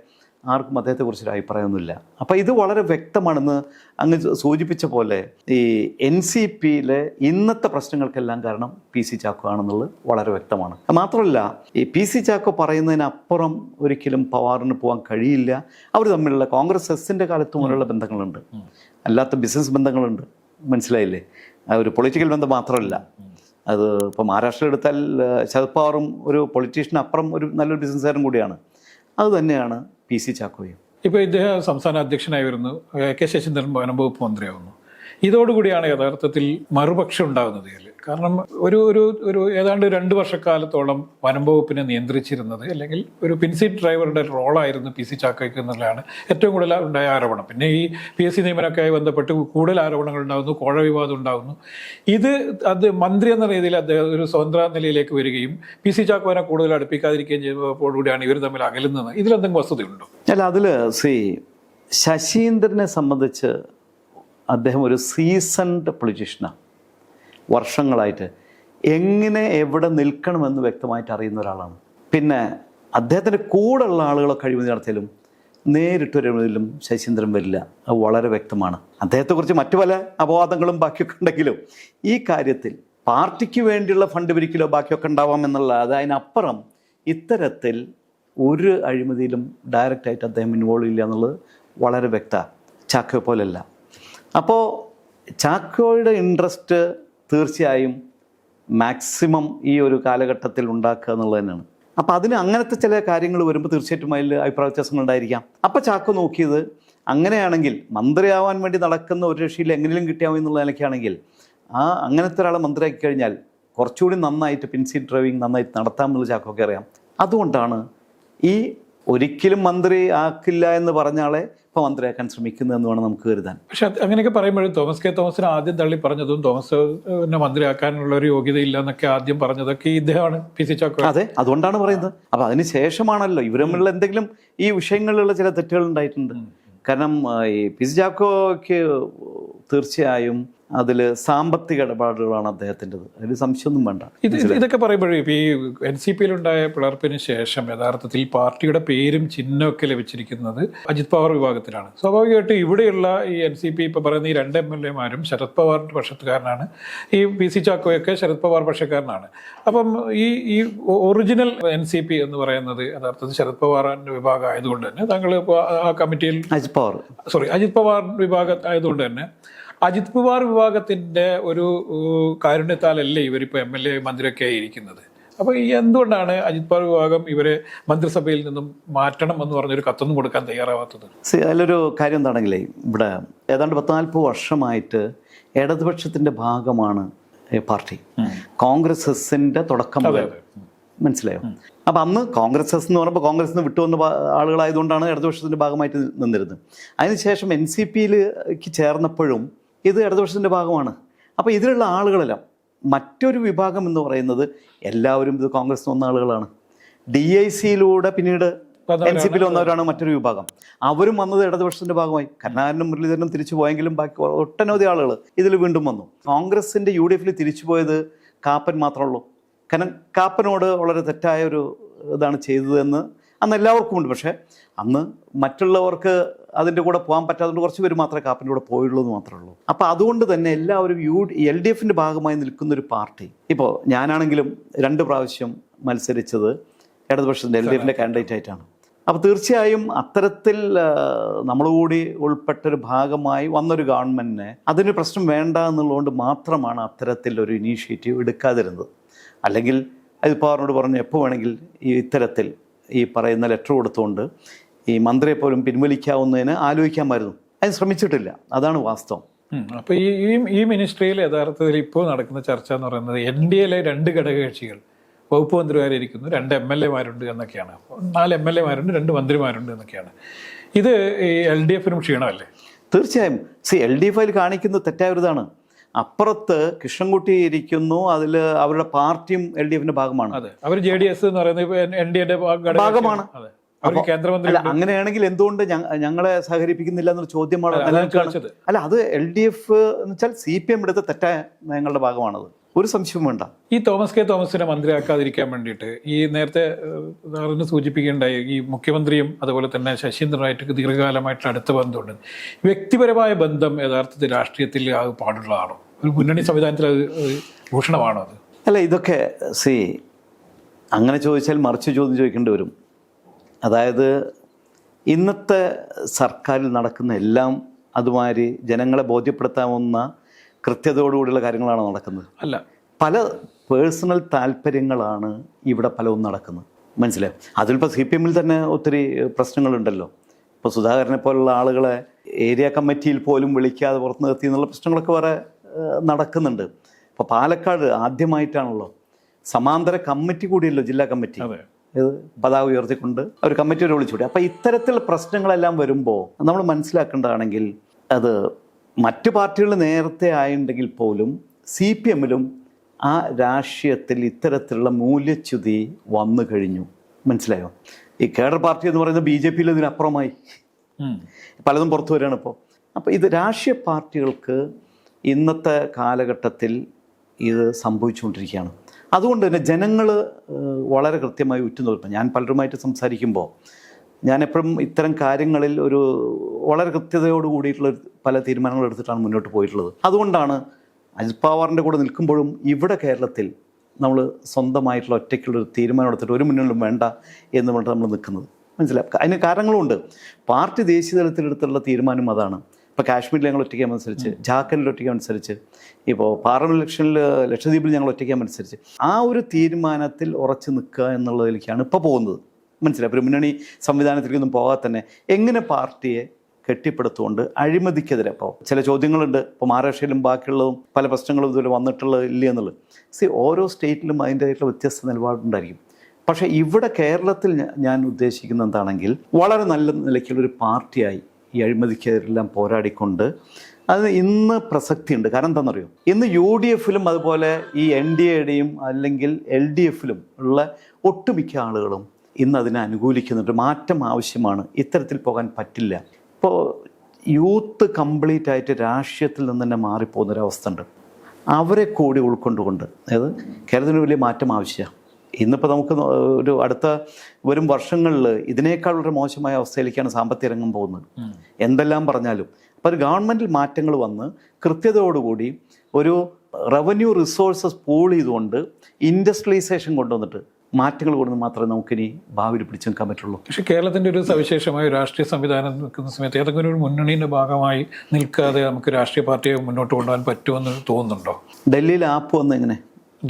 Speaker 1: ആർക്കും അദ്ദേഹത്തെക്കുറിച്ചൊരു അഭിപ്രായമൊന്നുമില്ല. അപ്പോൾ ഇത് വളരെ വ്യക്തമാണെന്ന് അങ്ങ് സൂചിപ്പിച്ച പോലെ ഈ എൻ സി പിയിലെ ഇന്നത്തെ പ്രശ്നങ്ങൾക്കെല്ലാം കാരണം പി സി ചാക്കോ ആണെന്നുള്ളത് വളരെ വ്യക്തമാണ്. മാത്രമല്ല ഈ പി സി ചാക്കോ പറയുന്നതിനപ്പുറം ഒരിക്കലും പവാറിന് പോകാൻ കഴിയില്ല. അവർ തമ്മിലുള്ള കോൺഗ്രസ് എസിന്റെ കാലത്ത് മുതലുള്ള ബന്ധങ്ങളുണ്ട്. അല്ലാത്ത ബിസിനസ് ബന്ധങ്ങളുണ്ട്. മനസ്സിലായില്ലേ? ഒരു പൊളിറ്റിക്കൽ ബന്ധം മാത്രമല്ല. അത് ഇപ്പോൾ മഹാരാഷ്ട്ര എടുത്താൽ ശരത് പവാറും ഒരു പൊളിറ്റീഷ്യൻ അപ്പുറം ഒരു നല്ലൊരു ബിസിനസ്സുകാരൻ കൂടിയാണ്. അത് തന്നെയാണ് പി സി ചാക്കോയും.
Speaker 2: ഇപ്പോൾ ഇദ്ദേഹം സംസ്ഥാന അധ്യക്ഷനായി വരുന്നു. കെ ശശീന്ദ്രൻ വനം വകുപ്പ് മന്ത്രിയാവുന്നു. ഇതോടുകൂടിയാണ് യഥാർത്ഥത്തിൽ മറുപക്ഷം ഉണ്ടാകുന്നത് ഇതിൽ കാരണം ഒരു ഒരു ഒരു ഏതാണ്ട് രണ്ട് വർഷക്കാലത്തോളം വനം വകുപ്പിനെ നിയന്ത്രിച്ചിരുന്നത് അല്ലെങ്കിൽ ഒരു പിൻസീറ്റ് ഡ്രൈവറുടെ റോളായിരുന്നു പി സി ചാക്കയ്ക്ക് എന്നുള്ളതാണ് ഏറ്റവും കൂടുതൽ ഉണ്ടായ ആരോപണം. പിന്നെ ഈ പി എസ് സി നിയമനമൊക്കെയായി ബന്ധപ്പെട്ട് കൂടുതൽ ആരോപണങ്ങൾ ഉണ്ടാകുന്നു കോഴ വിവാദം ഉണ്ടാകുന്നു ഇത് അത് മന്ത്രി എന്ന രീതിയിൽ അദ്ദേഹം ഒരു സ്വതന്ത്ര നിലയിലേക്ക് വരികയും പി സി ചാക്കോനെ കൂടുതൽ അടുപ്പിക്കാതിരിക്കുകയും ചെയ്തപ്പോഴുകൂടിയാണ് ഇവർ തമ്മിൽ അകലുന്നത്. ഇതിലെന്തെങ്കിലും വസ്തുതയുണ്ടോ?
Speaker 1: അല്ല അതിൽ സി ശശീന്ദ്രനെ സംബന്ധിച്ച് അദ്ദേഹം ഒരു സീസൺഡ് പൊളിറ്റീഷ്യനാണ് വർഷങ്ങളായിട്ട് എങ്ങനെ എവിടെ നിൽക്കണമെന്ന് വ്യക്തമായിട്ട് അറിയുന്ന ഒരാളാണ്. പിന്നെ അദ്ദേഹത്തിന്റെ കൂടെയുള്ള ആളുകളെ കഴിവ് നടത്തിയാലും നേരിട്ടൊരുതിലും ശശീന്ദ്രൻ വരില്ല. അത് വളരെ വ്യക്തമാണ്. അദ്ദേഹത്തെക്കുറിച്ച് മറ്റു പല അപവാദങ്ങളും ബാക്കിയൊക്കെ ഉണ്ടെങ്കിലും ഈ കാര്യത്തിൽ പാർട്ടിക്ക് വേണ്ടിയുള്ള ഫണ്ട് പിരിക്കലോ ബാക്കിയൊക്കെ ഉണ്ടാവാം എന്നുള്ള അത് അതിനപ്പുറം ഇത്തരത്തിൽ ഒരു അഴിമതിയിലും ഡയറക്റ്റായിട്ട് അദ്ദേഹം ഇൻവോൾവ് ഇല്ല എന്നുള്ളത് വളരെ വ്യക്ത. ചാക്കോ പോലെയല്ല. അപ്പോൾ ചാക്കോയുടെ ഇൻട്രസ്റ്റ് തീർച്ചയായും മാക്സിമം ഈ ഒരു കാലഘട്ടത്തിൽ ഉണ്ടാക്കുക എന്നുള്ളത് തന്നെയാണ്. അപ്പോൾ അതിന് അങ്ങനത്തെ ചില കാര്യങ്ങൾ വരുമ്പോൾ തീർച്ചയായിട്ടും അതിൽ അഭിപ്രായ വ്യത്യാസങ്ങൾ ഉണ്ടായിരിക്കാം. അപ്പോൾ ചാക്കോ നോക്കിയത് അങ്ങനെയാണെങ്കിൽ മന്ത്രിയാവാൻ വേണ്ടി നടക്കുന്ന ഒരു രക്ഷയിൽ എങ്ങനെയും കിട്ടിയാവും എന്നുള്ള നിലയ്ക്കാണെങ്കിൽ ആ അങ്ങനത്തെ ഒരാളെ മന്ത്രിയാക്കി കഴിഞ്ഞാൽ കുറച്ചുകൂടി നന്നായിട്ട് പിൻസീറ്റ് ഡ്രൈവിംഗ് നന്നായിട്ട് നടത്താമെന്നുള്ള ചാക്കോക്ക് അറിയാം. അതുകൊണ്ടാണ് ഈ ഒരിക്കലും മന്ത്രി ആക്കില്ല എന്ന് പറഞ്ഞ ആളെ ഇപ്പോൾ മന്ത്രിയാക്കാൻ ശ്രമിക്കുന്നതെന്ന് വേണം നമുക്ക് കരുതാൻ.
Speaker 2: പക്ഷെ അങ്ങനെയൊക്കെ പറയുമ്പോഴും തോമസ് കെ തോമസിനെ ആദ്യം തള്ളി പറഞ്ഞതും തോമസ് മന്ത്രിയാക്കാനുള്ള ഒരു യോഗ്യതയില്ല എന്നൊക്കെ ആദ്യം പറഞ്ഞതൊക്കെ ഇദ്ദേഹമാണ് പി സി ചാക്കോ.
Speaker 1: അതെ അതുകൊണ്ടാണ് പറയുന്നത്. അപ്പൊ അതിന് ശേഷമാണല്ലോ ഇവർ തമ്മിലുള്ള എന്തെങ്കിലും ഈ വിഷയങ്ങളിലുള്ള ചില തെറ്റുകൾ ഉണ്ടായിട്ടുണ്ട്. കാരണം ഈ പി സി ചാക്കോയ്ക്ക് തീർച്ചയായും അതിൽ സാമ്പത്തിക ഇടപാടുകളാണ് അദ്ദേഹത്തിന്റെത്. അതിൽ സംശയമൊന്നും വേണ്ട.
Speaker 2: ഇത് ഇത് ഇതൊക്കെ പറയുമ്പോഴേ ഇപ്പോൾ ഈ എൻ സി പിയിലുണ്ടായ പിളർപ്പിന് ശേഷം യഥാർത്ഥത്തിൽ പാർട്ടിയുടെ പേരും ചിഹ്നമൊക്കെ ലഭിച്ചിരിക്കുന്നത് അജിത് പവാർ വിഭാഗത്തിലാണ്. സ്വാഭാവികമായിട്ടും ഇവിടെയുള്ള ഈ എൻ സി പി ഇപ്പം പറയുന്ന ഈ രണ്ട് എം എൽ എമാരും ശരത് പവാറിന്റെ പക്ഷത്തുകാരനാണ്. ഈ പി സി ചാക്കോയൊക്കെ ശരത് പവാർ പക്ഷക്കാരനാണ്. അപ്പം ഈ ഈ ഒറിജിനൽ എൻ സി പി എന്ന് പറയുന്നത് യഥാർത്ഥത്തിൽ ശരത് പവാറിന്റെ വിഭാഗം ആയതുകൊണ്ട് തന്നെ താങ്കൾ ഇപ്പോൾ ആ കമ്മിറ്റിയിൽ
Speaker 1: അജിത് പവാർ.
Speaker 2: സോറി അജിത് പവാർ വിഭാഗം ആയതുകൊണ്ട് തന്നെ അജിത് പവാർ വിഭാഗത്തിന്റെ ഒരു കാരുണ്യത്താലല്ലേ ഇവരിപ്പോ എം എൽ എ മന്ത്രിയൊക്കെ ആയിരിക്കുന്നത് അപ്പൊ ഈ എന്തുകൊണ്ടാണ് അജിത് പവാർ വിഭാഗം ഇവരെ മന്ത്രിസഭയിൽ നിന്നും മാറ്റണം എന്ന് പറഞ്ഞൊരു കത്തൊന്നും കൊടുക്കാൻ തയ്യാറാവാത്തത്?
Speaker 1: സി, അതിലൊരു കാര്യം എന്താണെങ്കിലേ ഇവിടെ ഏതാണ്ട് പത്ത് നാൽപ്പത് വർഷമായിട്ട് ഇടതുപക്ഷത്തിന്റെ ഭാഗമാണ് പാർട്ടി. കോൺഗ്രസ് എസിന്റെ തുടക്കം മനസ്സിലായോ? അപ്പൊ അന്ന് കോൺഗ്രസ് എന്ന് പറയുമ്പോൾ കോൺഗ്രസ് നിന്ന് വിട്ടുവന്ന ആളുകളായതുകൊണ്ടാണ് ഇടതുപക്ഷത്തിന്റെ ഭാഗമായിട്ട് നിന്നിരുന്നത്. അതിനുശേഷം എൻ സി പിയിലേക്ക് ചേർന്നപ്പോഴും ഇത് ഇടതുപക്ഷത്തിന്റെ ഭാഗമാണ്. അപ്പോൾ ഇതിലുള്ള ആളുകളെല്ലാം മറ്റൊരു വിഭാഗം എന്ന് പറയുന്നത് എല്ലാവരും ഇത് കോൺഗ്രസ് വന്ന ആളുകളാണ്. ഡി ഐ സിയിലൂടെ പിന്നീട് എൻ സി പിയിൽ വന്നവരാണ് മറ്റൊരു വിഭാഗം. അവരും വന്നത് ഇടതുപക്ഷത്തിന്റെ ഭാഗമായി. കരുണാകരനും മുരളീധരനും തിരിച്ചു പോയെങ്കിലും ബാക്കി ഒട്ടനവധി ആളുകൾ ഇതിൽ വീണ്ടും വന്നു. കോൺഗ്രസിന്റെ യു ഡി എഫിൽ തിരിച്ചു പോയത് കാപ്പൻ മാത്രമേ ഉള്ളൂ. കാരണം കാപ്പനോട് വളരെ തെറ്റായ ഒരു ഇതാണ് ചെയ്തതെന്ന് അന്ന് എല്ലാവർക്കും ഉണ്ട് പക്ഷേ അന്ന് മറ്റുള്ളവർക്ക് അതിന്റെ കൂടെ പോകാൻ പറ്റാത്തതുകൊണ്ട് കുറച്ച് പേര് മാത്രമേ കാപ്പിന്റെ കൂടെ പോയുള്ളൂ എന്ന് മാത്രമേ ഉള്ളൂ. അപ്പോൾ അതുകൊണ്ട് തന്നെ എല്ലാവരും യു എൽ ഡി എഫിന്റെ ഭാഗമായി നിൽക്കുന്ന ഒരു പാർട്ടി. ഇപ്പോൾ ഞാനാണെങ്കിലും രണ്ട് പ്രാവശ്യം മത്സരിച്ചത് ഇടതുപക്ഷത്തിന്റെ എൽ ഡി എഫിന്റെ കാൻഡിഡേറ്റ് ആയിട്ടാണ്. അപ്പോൾ തീർച്ചയായും അത്തരത്തിൽ നമ്മളുകൂടി നമ്മൾ കൂടി ഉൾപ്പെട്ടൊരു ഭാഗമായി വന്നൊരു ഗവൺമെന്റിനെ അതിന് പ്രശ്നം വേണ്ട എന്നുള്ളതുകൊണ്ട് മാത്രമാണ് അത്തരത്തിൽ ഒരു ഇനീഷ്യേറ്റീവ് എടുക്കാതിരുന്നത്. അല്ലെങ്കിൽ അതിപ്പോൾ അവരോട് പറഞ്ഞു എപ്പോൾ വേണമെങ്കിൽ ഈ ഇത്തരത്തിൽ ഈ പറയുന്ന ലെറ്റർ കൊടുത്തുകൊണ്ട് ഈ മന്ത്രിയെ പോലും പിൻവലിക്കാവുന്നതിന് ആലോചിക്കാമായിരുന്നു. അതിന് ശ്രമിച്ചിട്ടില്ല. അതാണ് വാസ്തവം.
Speaker 2: അപ്പോൾ അപ്പൊ ഈ ഈ- മിനിസ്ട്രിയിൽ യഥാർത്ഥത്തിൽ ഇപ്പോൾ നടക്കുന്ന ചർച്ച എന്ന് പറയുന്നത് എൻ ഡി എയിലെ രണ്ട് ഘടകകക്ഷികൾ വകുപ്പ് മന്ത്രിമാരിയിരിക്കുന്നു രണ്ട് എം എൽ എമാരുണ്ട് എന്നൊക്കെയാണ്. നാല് എം എൽ എമാരുണ്ട് രണ്ട് മന്ത്രിമാരുണ്ട് എന്നൊക്കെയാണ്. ഇത് ഈ എൽ ഡി എഫിനും ക്ഷീണമല്ലേ?
Speaker 1: തീർച്ചയായും. സി എൽ ഡി എഫ് അതിൽ കാണിക്കുന്നത് തെറ്റായ അപ്പുറത്ത് കൃഷ്ണൻകുട്ടി ഇരിക്കുന്നു. അതിൽ അവരുടെ പാർട്ടിയും എൽ ഡി എഫിന്റെ ഭാഗമാണ്.
Speaker 2: അതെ. അവർ ജെ ഡി എസ് എന്ന് പറയുന്നത് എൻ ഡി എയുടെ
Speaker 1: ഭാഗമാണ്.
Speaker 2: കേന്ദ്രമന്ത്രി
Speaker 1: അല്ല അങ്ങനെയാണെങ്കിൽ എന്തുകൊണ്ട് ഞങ്ങളെ സഹകരിപ്പിക്കുന്നില്ല എന്നൊരു ചോദ്യമാണ്. അല്ല അത് എൽ ഡി എഫ് എന്ന് വെച്ചാൽ സി പി എം എടുത്ത തെറ്റായ നയങ്ങളുടെ ഭാഗമാണത്. ഒരു സംശയവും വേണ്ട.
Speaker 2: ഈ തോമസ് കെ തോമസിനെ മന്ത്രിയാക്കാതിരിക്കാൻ വേണ്ടിയിട്ട് ഈ നേരത്തെ സാറിന് സൂചിപ്പിക്കേണ്ടായി ഈ മുഖ്യമന്ത്രിയും അതുപോലെ തന്നെ ശശീന്ദ്രനായിട്ട് ദീർഘകാലമായിട്ട് അടുത്ത ബന്ധമുണ്ട്. വ്യക്തിപരമായ ബന്ധം യഥാർത്ഥത്തിൽ രാഷ്ട്രീയത്തിൽ ആ പാടുള്ളതാണോ? ഒരു മുന്നണി സംവിധാനത്തിൽ അത് അത് ഭൂഷണമാണോ അത്?
Speaker 1: അല്ല ഇതൊക്കെ സി അങ്ങനെ ചോദിച്ചാൽ മറിച്ച് ചോദ്യം ചോദിക്കേണ്ടി വരും. അതായത് ഇന്നത്തെ സർക്കാരിൽ നടക്കുന്ന എല്ലാം അതുമാതിരി ജനങ്ങളെ ബോധ്യപ്പെടുത്താവുന്ന കൃത്യതയോടുകൂടിയുള്ള കാര്യങ്ങളാണ് നടക്കുന്നത്.
Speaker 2: അല്ല.
Speaker 1: പല പേഴ്സണൽ താല്പര്യങ്ങളാണ് ഇവിടെ പലവും നടക്കുന്നത്. മനസ്സിലായോ? അതിലിപ്പോൾ സി പി എമ്മിൽ തന്നെ ഒത്തിരി പ്രശ്നങ്ങളുണ്ടല്ലോ. ഇപ്പോൾ സുധാകരനെ പോലുള്ള ആളുകളെ ഏരിയ കമ്മിറ്റിയിൽ പോലും വിളിക്കാതെ പുറത്ത് നിർത്തി എന്നുള്ള പ്രശ്നങ്ങളൊക്കെ വേറെ നടക്കുന്നുണ്ട്. ഇപ്പോൾ പാലക്കാട് ആദ്യമായിട്ടാണല്ലോ സമാന്തര കമ്മിറ്റി കൂടിയല്ലോ ജില്ലാ കമ്മിറ്റി. പതാക ഉയർത്തിക്കൊണ്ട് അവർ കമ്മിറ്റി വരെ വിളിച്ചുകൂടി. അപ്പോൾ ഇത്തരത്തിലുള്ള പ്രശ്നങ്ങളെല്ലാം വരുമ്പോൾ നമ്മൾ മനസ്സിലാക്കേണ്ടതാണെങ്കിൽ അത് മറ്റു പാർട്ടികൾ നേരത്തെ ആയിട്ടുണ്ടെങ്കിൽ പോലും സി പി എമ്മിലും ആ രാഷ്ട്രീയത്തിൽ ഇത്തരത്തിലുള്ള മൂല്യച്യുതി വന്നു കഴിഞ്ഞു. മനസ്സിലായോ? ഈ കേഡർ പാർട്ടി എന്ന് പറയുന്നത് ബി ജെ പിയിൽ ഇതിനപ്പുറമായി. പലതും പുറത്തു വരികയാണ് ഇപ്പോൾ. അപ്പോൾ ഇത് രാഷ്ട്രീയ പാർട്ടികൾക്ക് ഇന്നത്തെ കാലഘട്ടത്തിൽ ഇത് സംഭവിച്ചുകൊണ്ടിരിക്കുകയാണ്. അതുകൊണ്ട് തന്നെ ജനങ്ങൾ വളരെ കൃത്യമായി ഉറ്റുനോക്കും. ഞാൻ പലരുമായിട്ട് സംസാരിക്കുമ്പോൾ ഞാൻ എപ്പോഴും ഇത്തരം കാര്യങ്ങളിൽ ഒരു വളരെ കൃത്യതയോട് കൂടിയിട്ടുള്ള പല തീരുമാനങ്ങൾ എടുത്തിട്ടാണ് മുന്നോട്ട് പോയിട്ടുള്ളത്. അതുകൊണ്ടാണ് അജിത് പവാറിന്റെ കൂടെ നിൽക്കുമ്പോഴും ഇവിടെ കേരളത്തിൽ നമ്മൾ സ്വന്തമായിട്ടുള്ള ഒറ്റയ്ക്കുള്ളൊരു തീരുമാനം എടുത്തിട്ട് ഒരു മുന്നിലും വേണ്ട എന്ന് പറഞ്ഞിട്ട് നമ്മൾ നിൽക്കുന്നത്. മനസ്സിലാക്കുക അതിന് കാരണങ്ങളുണ്ട്. പാർട്ടി ദേശീയ തലത്തിലെടുത്തുള്ള തീരുമാനം അതാണ്. ഇപ്പോൾ കാശ്മീരിൽ ഞങ്ങൾ ഒറ്റയ്ക്കാൻ അനുസരിച്ച് ജാർഖണ്ഡിൽ ഒറ്റയ്ക്കാൻ അനുസരിച്ച് ഇപ്പോൾ പാർലമെന്റ് ഇലക്ഷനിൽ ലക്ഷദ്വീപിൽ ഞങ്ങൾ ഒറ്റയ്ക്കാൻ അനുസരിച്ച് ആ ഒരു തീരുമാനത്തിൽ ഉറച്ചു നിൽക്കുക എന്നുള്ളതിലേക്കാണ് ഇപ്പോൾ പോകുന്നത്. മനസ്സിലായി. ഒരു മുന്നണി സംവിധാനത്തിലേക്കൊന്നും പോകാതെ തന്നെ എങ്ങനെ പാർട്ടിയെ കെട്ടിപ്പടുത്തുകൊണ്ട് അഴിമതിക്കെതിരെ ഇപ്പോൾ ചില ചോദ്യങ്ങളുണ്ട്. ഇപ്പോൾ മഹാരാഷ്ട്രയിലും ബാക്കിയുള്ളതും പല പ്രശ്നങ്ങളും ഇതുവരെ വന്നിട്ടുള്ളത് ഇല്ല എന്നുള്ളത്. സി ഓരോ സ്റ്റേറ്റിലും അതിന്റെതായിട്ടുള്ള വ്യത്യസ്ത നിലപാടുണ്ടായിരിക്കും. പക്ഷേ ഇവിടെ കേരളത്തിൽ ഞാൻ ഉദ്ദേശിക്കുന്ന എന്താണെങ്കിൽ വളരെ നല്ല നിലയ്ക്കുള്ളൊരു പാർട്ടിയായി ഈ അഴിമതിക്കെതിരെല്ലാം പോരാടിക്കൊണ്ട് അത് ഇന്ന് പ്രസക്തിയുണ്ട്. കാരണം എന്താണെന്നറിയോ? ഇന്ന് യു ഡി എഫിലും അതുപോലെ ഈ എൻ ഡി എയുടെയും അല്ലെങ്കിൽ എൽ ഡി എഫിലും ഉള്ള ഒട്ടുമിക്ക ആളുകളും ഇന്ന് അതിനെ അനുകൂലിക്കുന്നുണ്ട് മാറ്റം ആവശ്യമാണ്. ഇത്തരത്തിൽ പോകാൻ പറ്റില്ല. ഇപ്പോൾ യൂത്ത് കംപ്ലീറ്റ് ആയിട്ട് രാഷ്ട്രീയത്തിൽ നിന്ന് തന്നെ മാറിപ്പോകുന്നൊരവസ്ഥ ഉണ്ട് അവരെ കൂടി ഉൾക്കൊണ്ടുകൊണ്ട്. അതായത് കേരളത്തിന് വലിയ മാറ്റം ആവശ്യമാണ്. ഇന്നിപ്പോൾ നമുക്ക് ഒരു അടുത്ത വരും വർഷങ്ങളിൽ ഇതിനേക്കാൾ വളരെ മോശമായ അവസ്ഥയിലേക്കാണ് സാമ്പത്തിക രംഗം പോകുന്നത്. എന്തെല്ലാം പറഞ്ഞാലും. അപ്പോൾ ഒരു ഗവൺമെന്റിൽ മാറ്റങ്ങൾ വന്ന് കൃത്യതയോടുകൂടി ഒരു റവന്യൂ റിസോഴ്സസ് പൂൾ ചെയ്തുകൊണ്ട് ഇൻഡസ്ട്രിയലൈസേഷൻ കൊണ്ടുവന്നിട്ട് മാറ്റങ്ങൾ കൊണ്ടുവന്ന് മാത്രമേ നമുക്കിനി ഭാവിയിൽ പിടിച്ചു നിൽക്കാൻ പറ്റുള്ളൂ.
Speaker 2: പക്ഷേ കേരളത്തിന്റെ ഒരു സവിശേഷമായ രാഷ്ട്രീയ സംവിധാനം നിൽക്കുന്ന സമയത്ത് ഏതെങ്കിലും ഒരു മുന്നണിയുടെ ഭാഗമായി നിൽക്കാതെ നമുക്ക് രാഷ്ട്രീയ പാർട്ടിയെ മുന്നോട്ട് കൊണ്ടുപോകാൻ പറ്റുമെന്ന് തോന്നുന്നുണ്ടോ?
Speaker 1: ഡൽഹിയിൽ ആപ്പ് വന്ന് എങ്ങനെ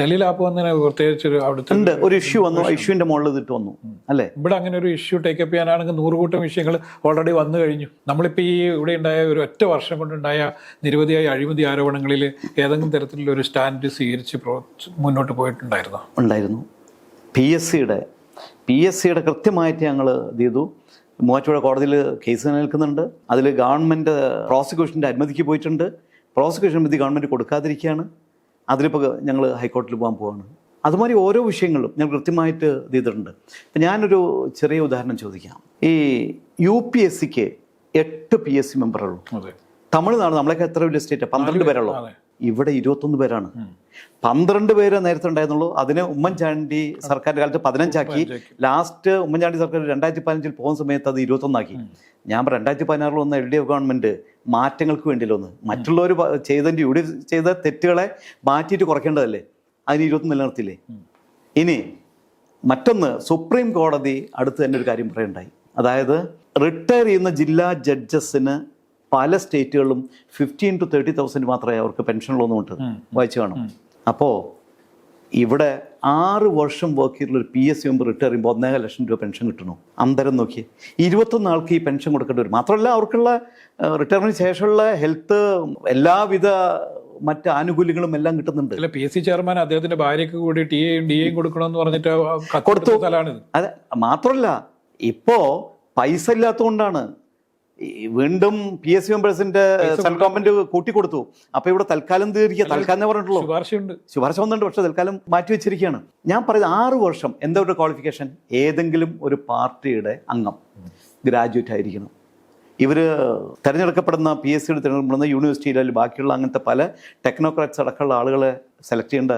Speaker 2: ഡൽഹിയിൽ ആപ്പ് വന്നതിന് പ്രത്യേകിച്ച് ഒരു അവിടുത്തെ
Speaker 1: ഉണ്ട്. ഒരു ഇഷ്യൂ വന്നു. ഇഷ്യൂവിന്റെ മുകളിൽ ഇതിട്ട് വന്നു. അല്ലേ?
Speaker 2: ഇവിടെ അങ്ങനെ ഒരു ഇഷ്യൂ ടേക്കപ്പ് ചെയ്യാനാണെങ്കിൽ നൂറുകൂട്ടം വിഷയങ്ങൾ ഓൾറെഡി വന്നു കഴിഞ്ഞു. നമ്മളിപ്പോൾ ഈ ഇവിടെ ഉണ്ടായ ഒരു ഒറ്റ വർഷം കൊണ്ടുണ്ടായ നിരവധിയായ അഴിമതി ആരോപണങ്ങളിൽ ഏതെങ്കിലും തരത്തിലുള്ള ഒരു സ്റ്റാൻഡ് സ്വീകരിച്ച് മുന്നോട്ട് പോയിട്ടുണ്ടായിരുന്നോ?
Speaker 1: ഉണ്ടായിരുന്നു. പി എസ് സിയുടെ പി എസ് സിയുടെ കൃത്യമായിട്ട് ഞങ്ങൾ ഇത് ചെയ്തു? മൂവാറ്റുപുഴ കോടതിയിൽ കേസ് നിലനിൽക്കുന്നുണ്ട്. അതിൽ ഗവൺമെന്റ് പ്രോസിക്യൂഷന്റെ അനുമതിക്ക് പോയിട്ടുണ്ട്. പ്രോസിക്യൂഷൻ അനുമതി ഗവൺമെന്റ് കൊടുക്കാതിരിക്കുകയാണ്. അതിലിപ്പോൾ ഞങ്ങൾ ഹൈക്കോടതിയിൽ പോകാൻ പോവാണ്. അതുമാതിരി ഓരോ വിഷയങ്ങളും ഞങ്ങൾ കൃത്യമായിട്ട് ചെയ്തിട്ടുണ്ട്. ഇപ്പം ഞാനൊരു ചെറിയ ഉദാഹരണം ചോദിക്കാം. ഈ യു പി എസ് സിക്ക് എട്ട് പി എസ് സി മെമ്പറുള്ളൂ തമിഴ്നാട് നമ്മളൊക്കെ എത്ര വലിയ സ്റ്റേറ്റ് പന്ത്രണ്ട് പേരുള്ളൂ. ഇവിടെ ഇരുപത്തൊന്ന് പേരാണ്. പന്ത്രണ്ട് പേര് നേരത്തെ ഉണ്ടായിരുന്നുള്ളൂ. അതിന് ഉമ്മൻചാണ്ടി സർക്കാരിന്റെ കാലത്ത് പതിനഞ്ചാക്കി. ലാസ്റ്റ് ഉമ്മൻചാണ്ടി സർക്കാർ രണ്ടായിരത്തി പതിനഞ്ചിൽ പോകുന്ന സമയത്ത് അത് ഇരുപത്തൊന്നാക്കി. ഞാൻ രണ്ടായിരത്തി പതിനാറിൽ വന്ന എൽ ഡി എഫ് ഗവൺമെന്റ് മാറ്റങ്ങൾക്ക് വേണ്ടിയല്ലോ ഒന്ന്. മറ്റുള്ളവർ ചെയ്തതിന്റെ യു ഡി എഫ് ചെയ്ത തെറ്റുകളെ മാറ്റിയിട്ട് കുറയ്ക്കേണ്ടതല്ലേ? അതിന് ഇരുപത്തൊന്ന് നിലനിർത്തില്ലേ ഇനി മറ്റൊന്ന് സുപ്രീം കോടതി അടുത്ത് തന്നെ ഒരു കാര്യം പറയുണ്ടായി. അതായത് റിട്ടയർ ചെയ്യുന്ന ജില്ലാ ജഡ്ജസിന് പല സ്റ്റേറ്റുകളിലും ഫിഫ്റ്റീൻ ടു തേർട്ടി തൗസൻഡ് മാത്രമേ അവർക്ക് പെൻഷനുള്ളൂ ഉണ്ട് വായിച്ചു കാണും. അപ്പോൾ ഇവിടെ ആറ് വർഷം വർക്ക് ചെയ്തിട്ടുള്ള ഒരു P S C member retire ചെയ്യുമ്പോൾ ഒന്നേക ലക്ഷം രൂപ പെൻഷൻ കിട്ടണു? അന്തരം നോക്കി ഇരുപത്തൊന്ന് ആൾക്ക് ഈ പെൻഷൻ കൊടുക്കേണ്ടി വരും. മാത്രമല്ല അവർക്കുള്ള റിട്ടയറിന് ശേഷമുള്ള ഹെൽത്ത് എല്ലാവിധ മറ്റ് ആനുകൂല്യങ്ങളും എല്ലാം കിട്ടുന്നുണ്ട്.
Speaker 2: അല്ല പി എസ് സി ചെയർമാൻ അദ്ദേഹത്തിന്റെ ഭാര്യയ്ക്ക് കൂടി ടി എയും ഡി എയും കൊടുക്കണമെന്ന് പറഞ്ഞിട്ട് കൊടുത്തു.
Speaker 1: അതെ മാത്രമല്ല ഇപ്പോ പൈസ ഇല്ലാത്തതുകൊണ്ടാണ് വീണ്ടും പി എസ് സി മെമ്പേഴ്സിന്റെ ഗവൺമെന്റ് കൂട്ടിക്കൊടുത്തു. അപ്പൊ ഇവിടെ തൽക്കാലം തീർക്കുക തൽക്കാലം പറഞ്ഞിട്ടുള്ളൂ. ശുപാർശ വന്നിട്ടുണ്ട്. പക്ഷെ തൽക്കാലം മാറ്റി വെച്ചിരിക്കുകയാണ്. ഞാൻ പറയുന്നത് ആറ് വർഷം എന്താ ഒരു ക്വാളിഫിക്കേഷൻ ഏതെങ്കിലും ഒരു പാർട്ടിയുടെ അംഗം ഗ്രാജുവേറ്റ് ആയിരിക്കണം. ഇവർ തിരഞ്ഞെടുക്കപ്പെടുന്ന പി എസ് സിയുടെ തിരഞ്ഞെടുക്കപ്പെടുന്ന യൂണിവേഴ്സിറ്റിയിൽ ബാക്കിയുള്ള അങ്ങനത്തെ പല ടെക്നോക്രാറ്റ്സ് അടക്കമുള്ള ആളുകളെ സെലക്ട് ചെയ്യേണ്ട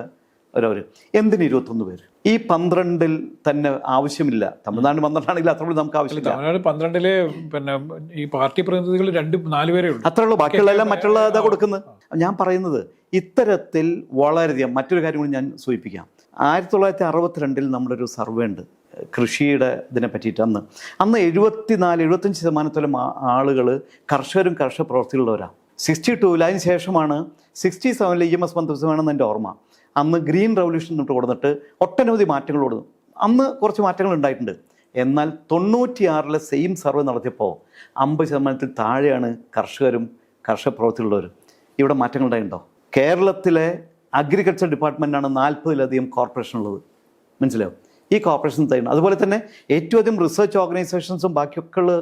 Speaker 1: ഒരവർ എന്തിന് ഇരുപത്തൊന്ന് പേര്? ഈ പന്ത്രണ്ടിൽ തന്നെ ആവശ്യമില്ല. തമിഴ്നാട് പന്ത്രണ്ടാണെങ്കിൽ അത്ര നമുക്ക് ആവശ്യമില്ല.
Speaker 2: തമിഴ്നാട് പന്ത്രണ്ടിലെ പിന്നെ ഈ പാർട്ടി പ്രതിനിധികൾ രണ്ട് നാല് പേരെ ഉള്ളൂ.
Speaker 1: അത്രേ ഉള്ളൂ. ബാക്കിയുള്ള എല്ലാം മറ്റുള്ള ഇതാ കൊടുക്കുന്നത്. ഞാൻ പറയുന്നത് ഇത്തരത്തിൽ വളരെയധികം മറ്റൊരു കാര്യം കൂടി ഞാൻ സൂചിപ്പിക്കാം. ആയിരത്തി തൊള്ളായിരത്തി അറുപത്തിരണ്ടിൽ നമ്മുടെ ഒരു സർവേ ഉണ്ട്. കൃഷിയുടെ ഇതിനെ പറ്റിയിട്ട് അന്ന്. അന്ന് എഴുപത്തിനാല് എഴുപത്തഞ്ച് ശതമാനത്തോളം ആളുകൾ കർഷകരും കർഷക പ്രവർത്തികളുള്ളവരാണ് സിക്സ്റ്റി ടൂവിൽ അതിന് ശേഷമാണ് സിക്സ്റ്റി സെവനിൽ ഇ എം എസ് മന്ത്രിസഭയാണെന്ന് എന്റെ ഓർമ്മ. അന്ന് ഗ്രീൻ റവല്യൂഷൻ തൊട്ട് കൊടുത്തിട്ട് ഒട്ടനവധി മാറ്റങ്ങൾ കൊടുത്തു. അന്ന് കുറച്ച് മാറ്റങ്ങൾ ഉണ്ടായിട്ടുണ്ട്. എന്നാൽ തൊണ്ണൂറ്റിയാറിലെ സെയിം സർവേ നടത്തിയപ്പോൾ അമ്പത് ശതമാനത്തിൽ താഴെയാണ് കർഷകരും കർഷക പ്രവർത്തികളുള്ളവരും. ഇവിടെ മാറ്റങ്ങൾ ഉണ്ടായിട്ടുണ്ടോ? കേരളത്തിലെ അഗ്രികൾച്ചർ ഡിപ്പാർട്ട്മെന്റാണ് നാൽപ്പതിലധികം കോർപ്പറേഷൻ ഉള്ളത്. മനസ്സിലാവും ഈ കോർപ്പറേഷൻ തരുന്നത് അതുപോലെ തന്നെ ഏറ്റവും അധികം റിസർച്ച് ഓർഗനൈസേഷൻസും ബാക്കിയൊക്കെ ഉള്ള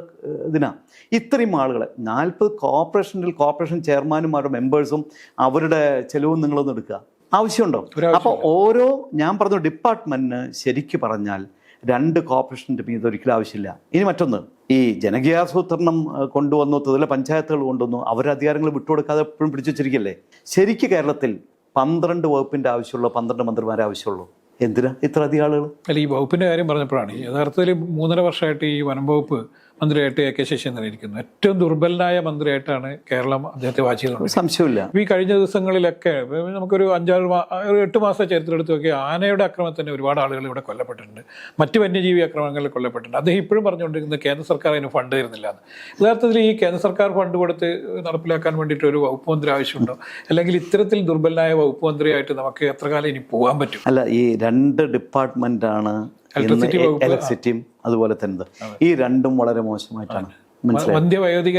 Speaker 1: ഇതിനാണ് ഇത്രയും ആളുകൾ നാൽപ്പത് കോർപ്പറേഷനിൽ കോർപ്പറേഷൻ ചെയർമാനും അവരുടെ മെമ്പേഴ്സും അവരുടെ ചെലവും നിങ്ങളൊന്ന് എടുക്കുക. ആവശ്യമുണ്ടോ? അപ്പോൾ ഓരോ ഞാൻ പറഞ്ഞു ഡിപ്പാർട്ട്മെന്റിന് ശരിക്ക് പറഞ്ഞാൽ രണ്ട് കോർപ്പറേഷന്റെ മീത് ഒരിക്കലും ആവശ്യമില്ല. ഇനി മറ്റൊന്ന് ഈ ജനകീയാസൂത്രണം കൊണ്ടുവന്നു അതുപോലെ പഞ്ചായത്തുകൾ കൊണ്ടുവന്നു അധികാരങ്ങൾ വിട്ടുകൊടുക്കാതെ എപ്പോഴും പിടിച്ചു വെച്ചിരിക്കല്ലേ? ശരിക്ക് കേരളത്തിൽ പന്ത്രണ്ട് വകുപ്പിന്റെ ആവശ്യമുള്ള പന്ത്രണ്ട് മന്ത്രിമാരെ ആവശ്യമുള്ളൂ. എന്തിനാ ഇത്ര അധികം ആളുകൾ
Speaker 2: അല്ല ഈ വകുപ്പിന്റെ കാര്യം പറഞ്ഞപ്പോഴാണ് യഥാർത്ഥത്തിൽ മൂന്നര വർഷമായിട്ട് ഈ വനം വകുപ്പ് മന്ത്രിയായിട്ട് എ കെ ശശീന്ദ്രൻ ഇരിക്കുന്നു. ഏറ്റവും ദുർബലനായ മന്ത്രിയായിട്ടാണ് കേരളം അദ്ദേഹത്തെ ചെയ്തുകൊണ്ട്
Speaker 1: സംശയമില്ല
Speaker 2: ഈ കഴിഞ്ഞ ദിവസങ്ങളിലൊക്കെ നമുക്കൊരു അഞ്ചാറ് ഒരു എട്ട് മാസ ചരിത്രം എടുത്ത് നോക്കി ആനയുടെ ആക്രമണത്തിന് ഒരുപാട് ആളുകൾ ഇവിടെ കൊല്ലപ്പെട്ടിട്ടുണ്ട്. മറ്റ് വന്യജീവി അക്രമങ്ങളിൽ കൊല്ലപ്പെട്ടിട്ടുണ്ട്. അദ്ദേഹം ഇപ്പോഴും പറഞ്ഞുകൊണ്ടിരിക്കുന്നത് കേന്ദ്ര സർക്കാർ അതിന് ഫണ്ട് തരുന്നില്ല എന്ന് യഥാർത്ഥത്തിൽ ഈ കേന്ദ്ര സർക്കാർ ഫണ്ട് കൊടുത്ത് നടപ്പിലാക്കാൻ വേണ്ടിയിട്ട് ഒരു വകുപ്പ് മന്ത്രി ആവശ്യമുണ്ടോ? അല്ലെങ്കിൽ ഇത്തരത്തിൽ ദുർബലനായ വകുപ്പ് മന്ത്രിയായിട്ട് നമുക്ക് എത്ര കാലം ഇനി പോകാൻ പറ്റും?
Speaker 1: അല്ല ഈ രണ്ട് ഡിപ്പാർട്ട്മെന്റാണ് ഇലക്ട്രിസിറ്റിയും അതുപോലെ തന്നെ ഈ രണ്ടും വളരെ മോശമായിട്ടാണ് മനസ്സിലായി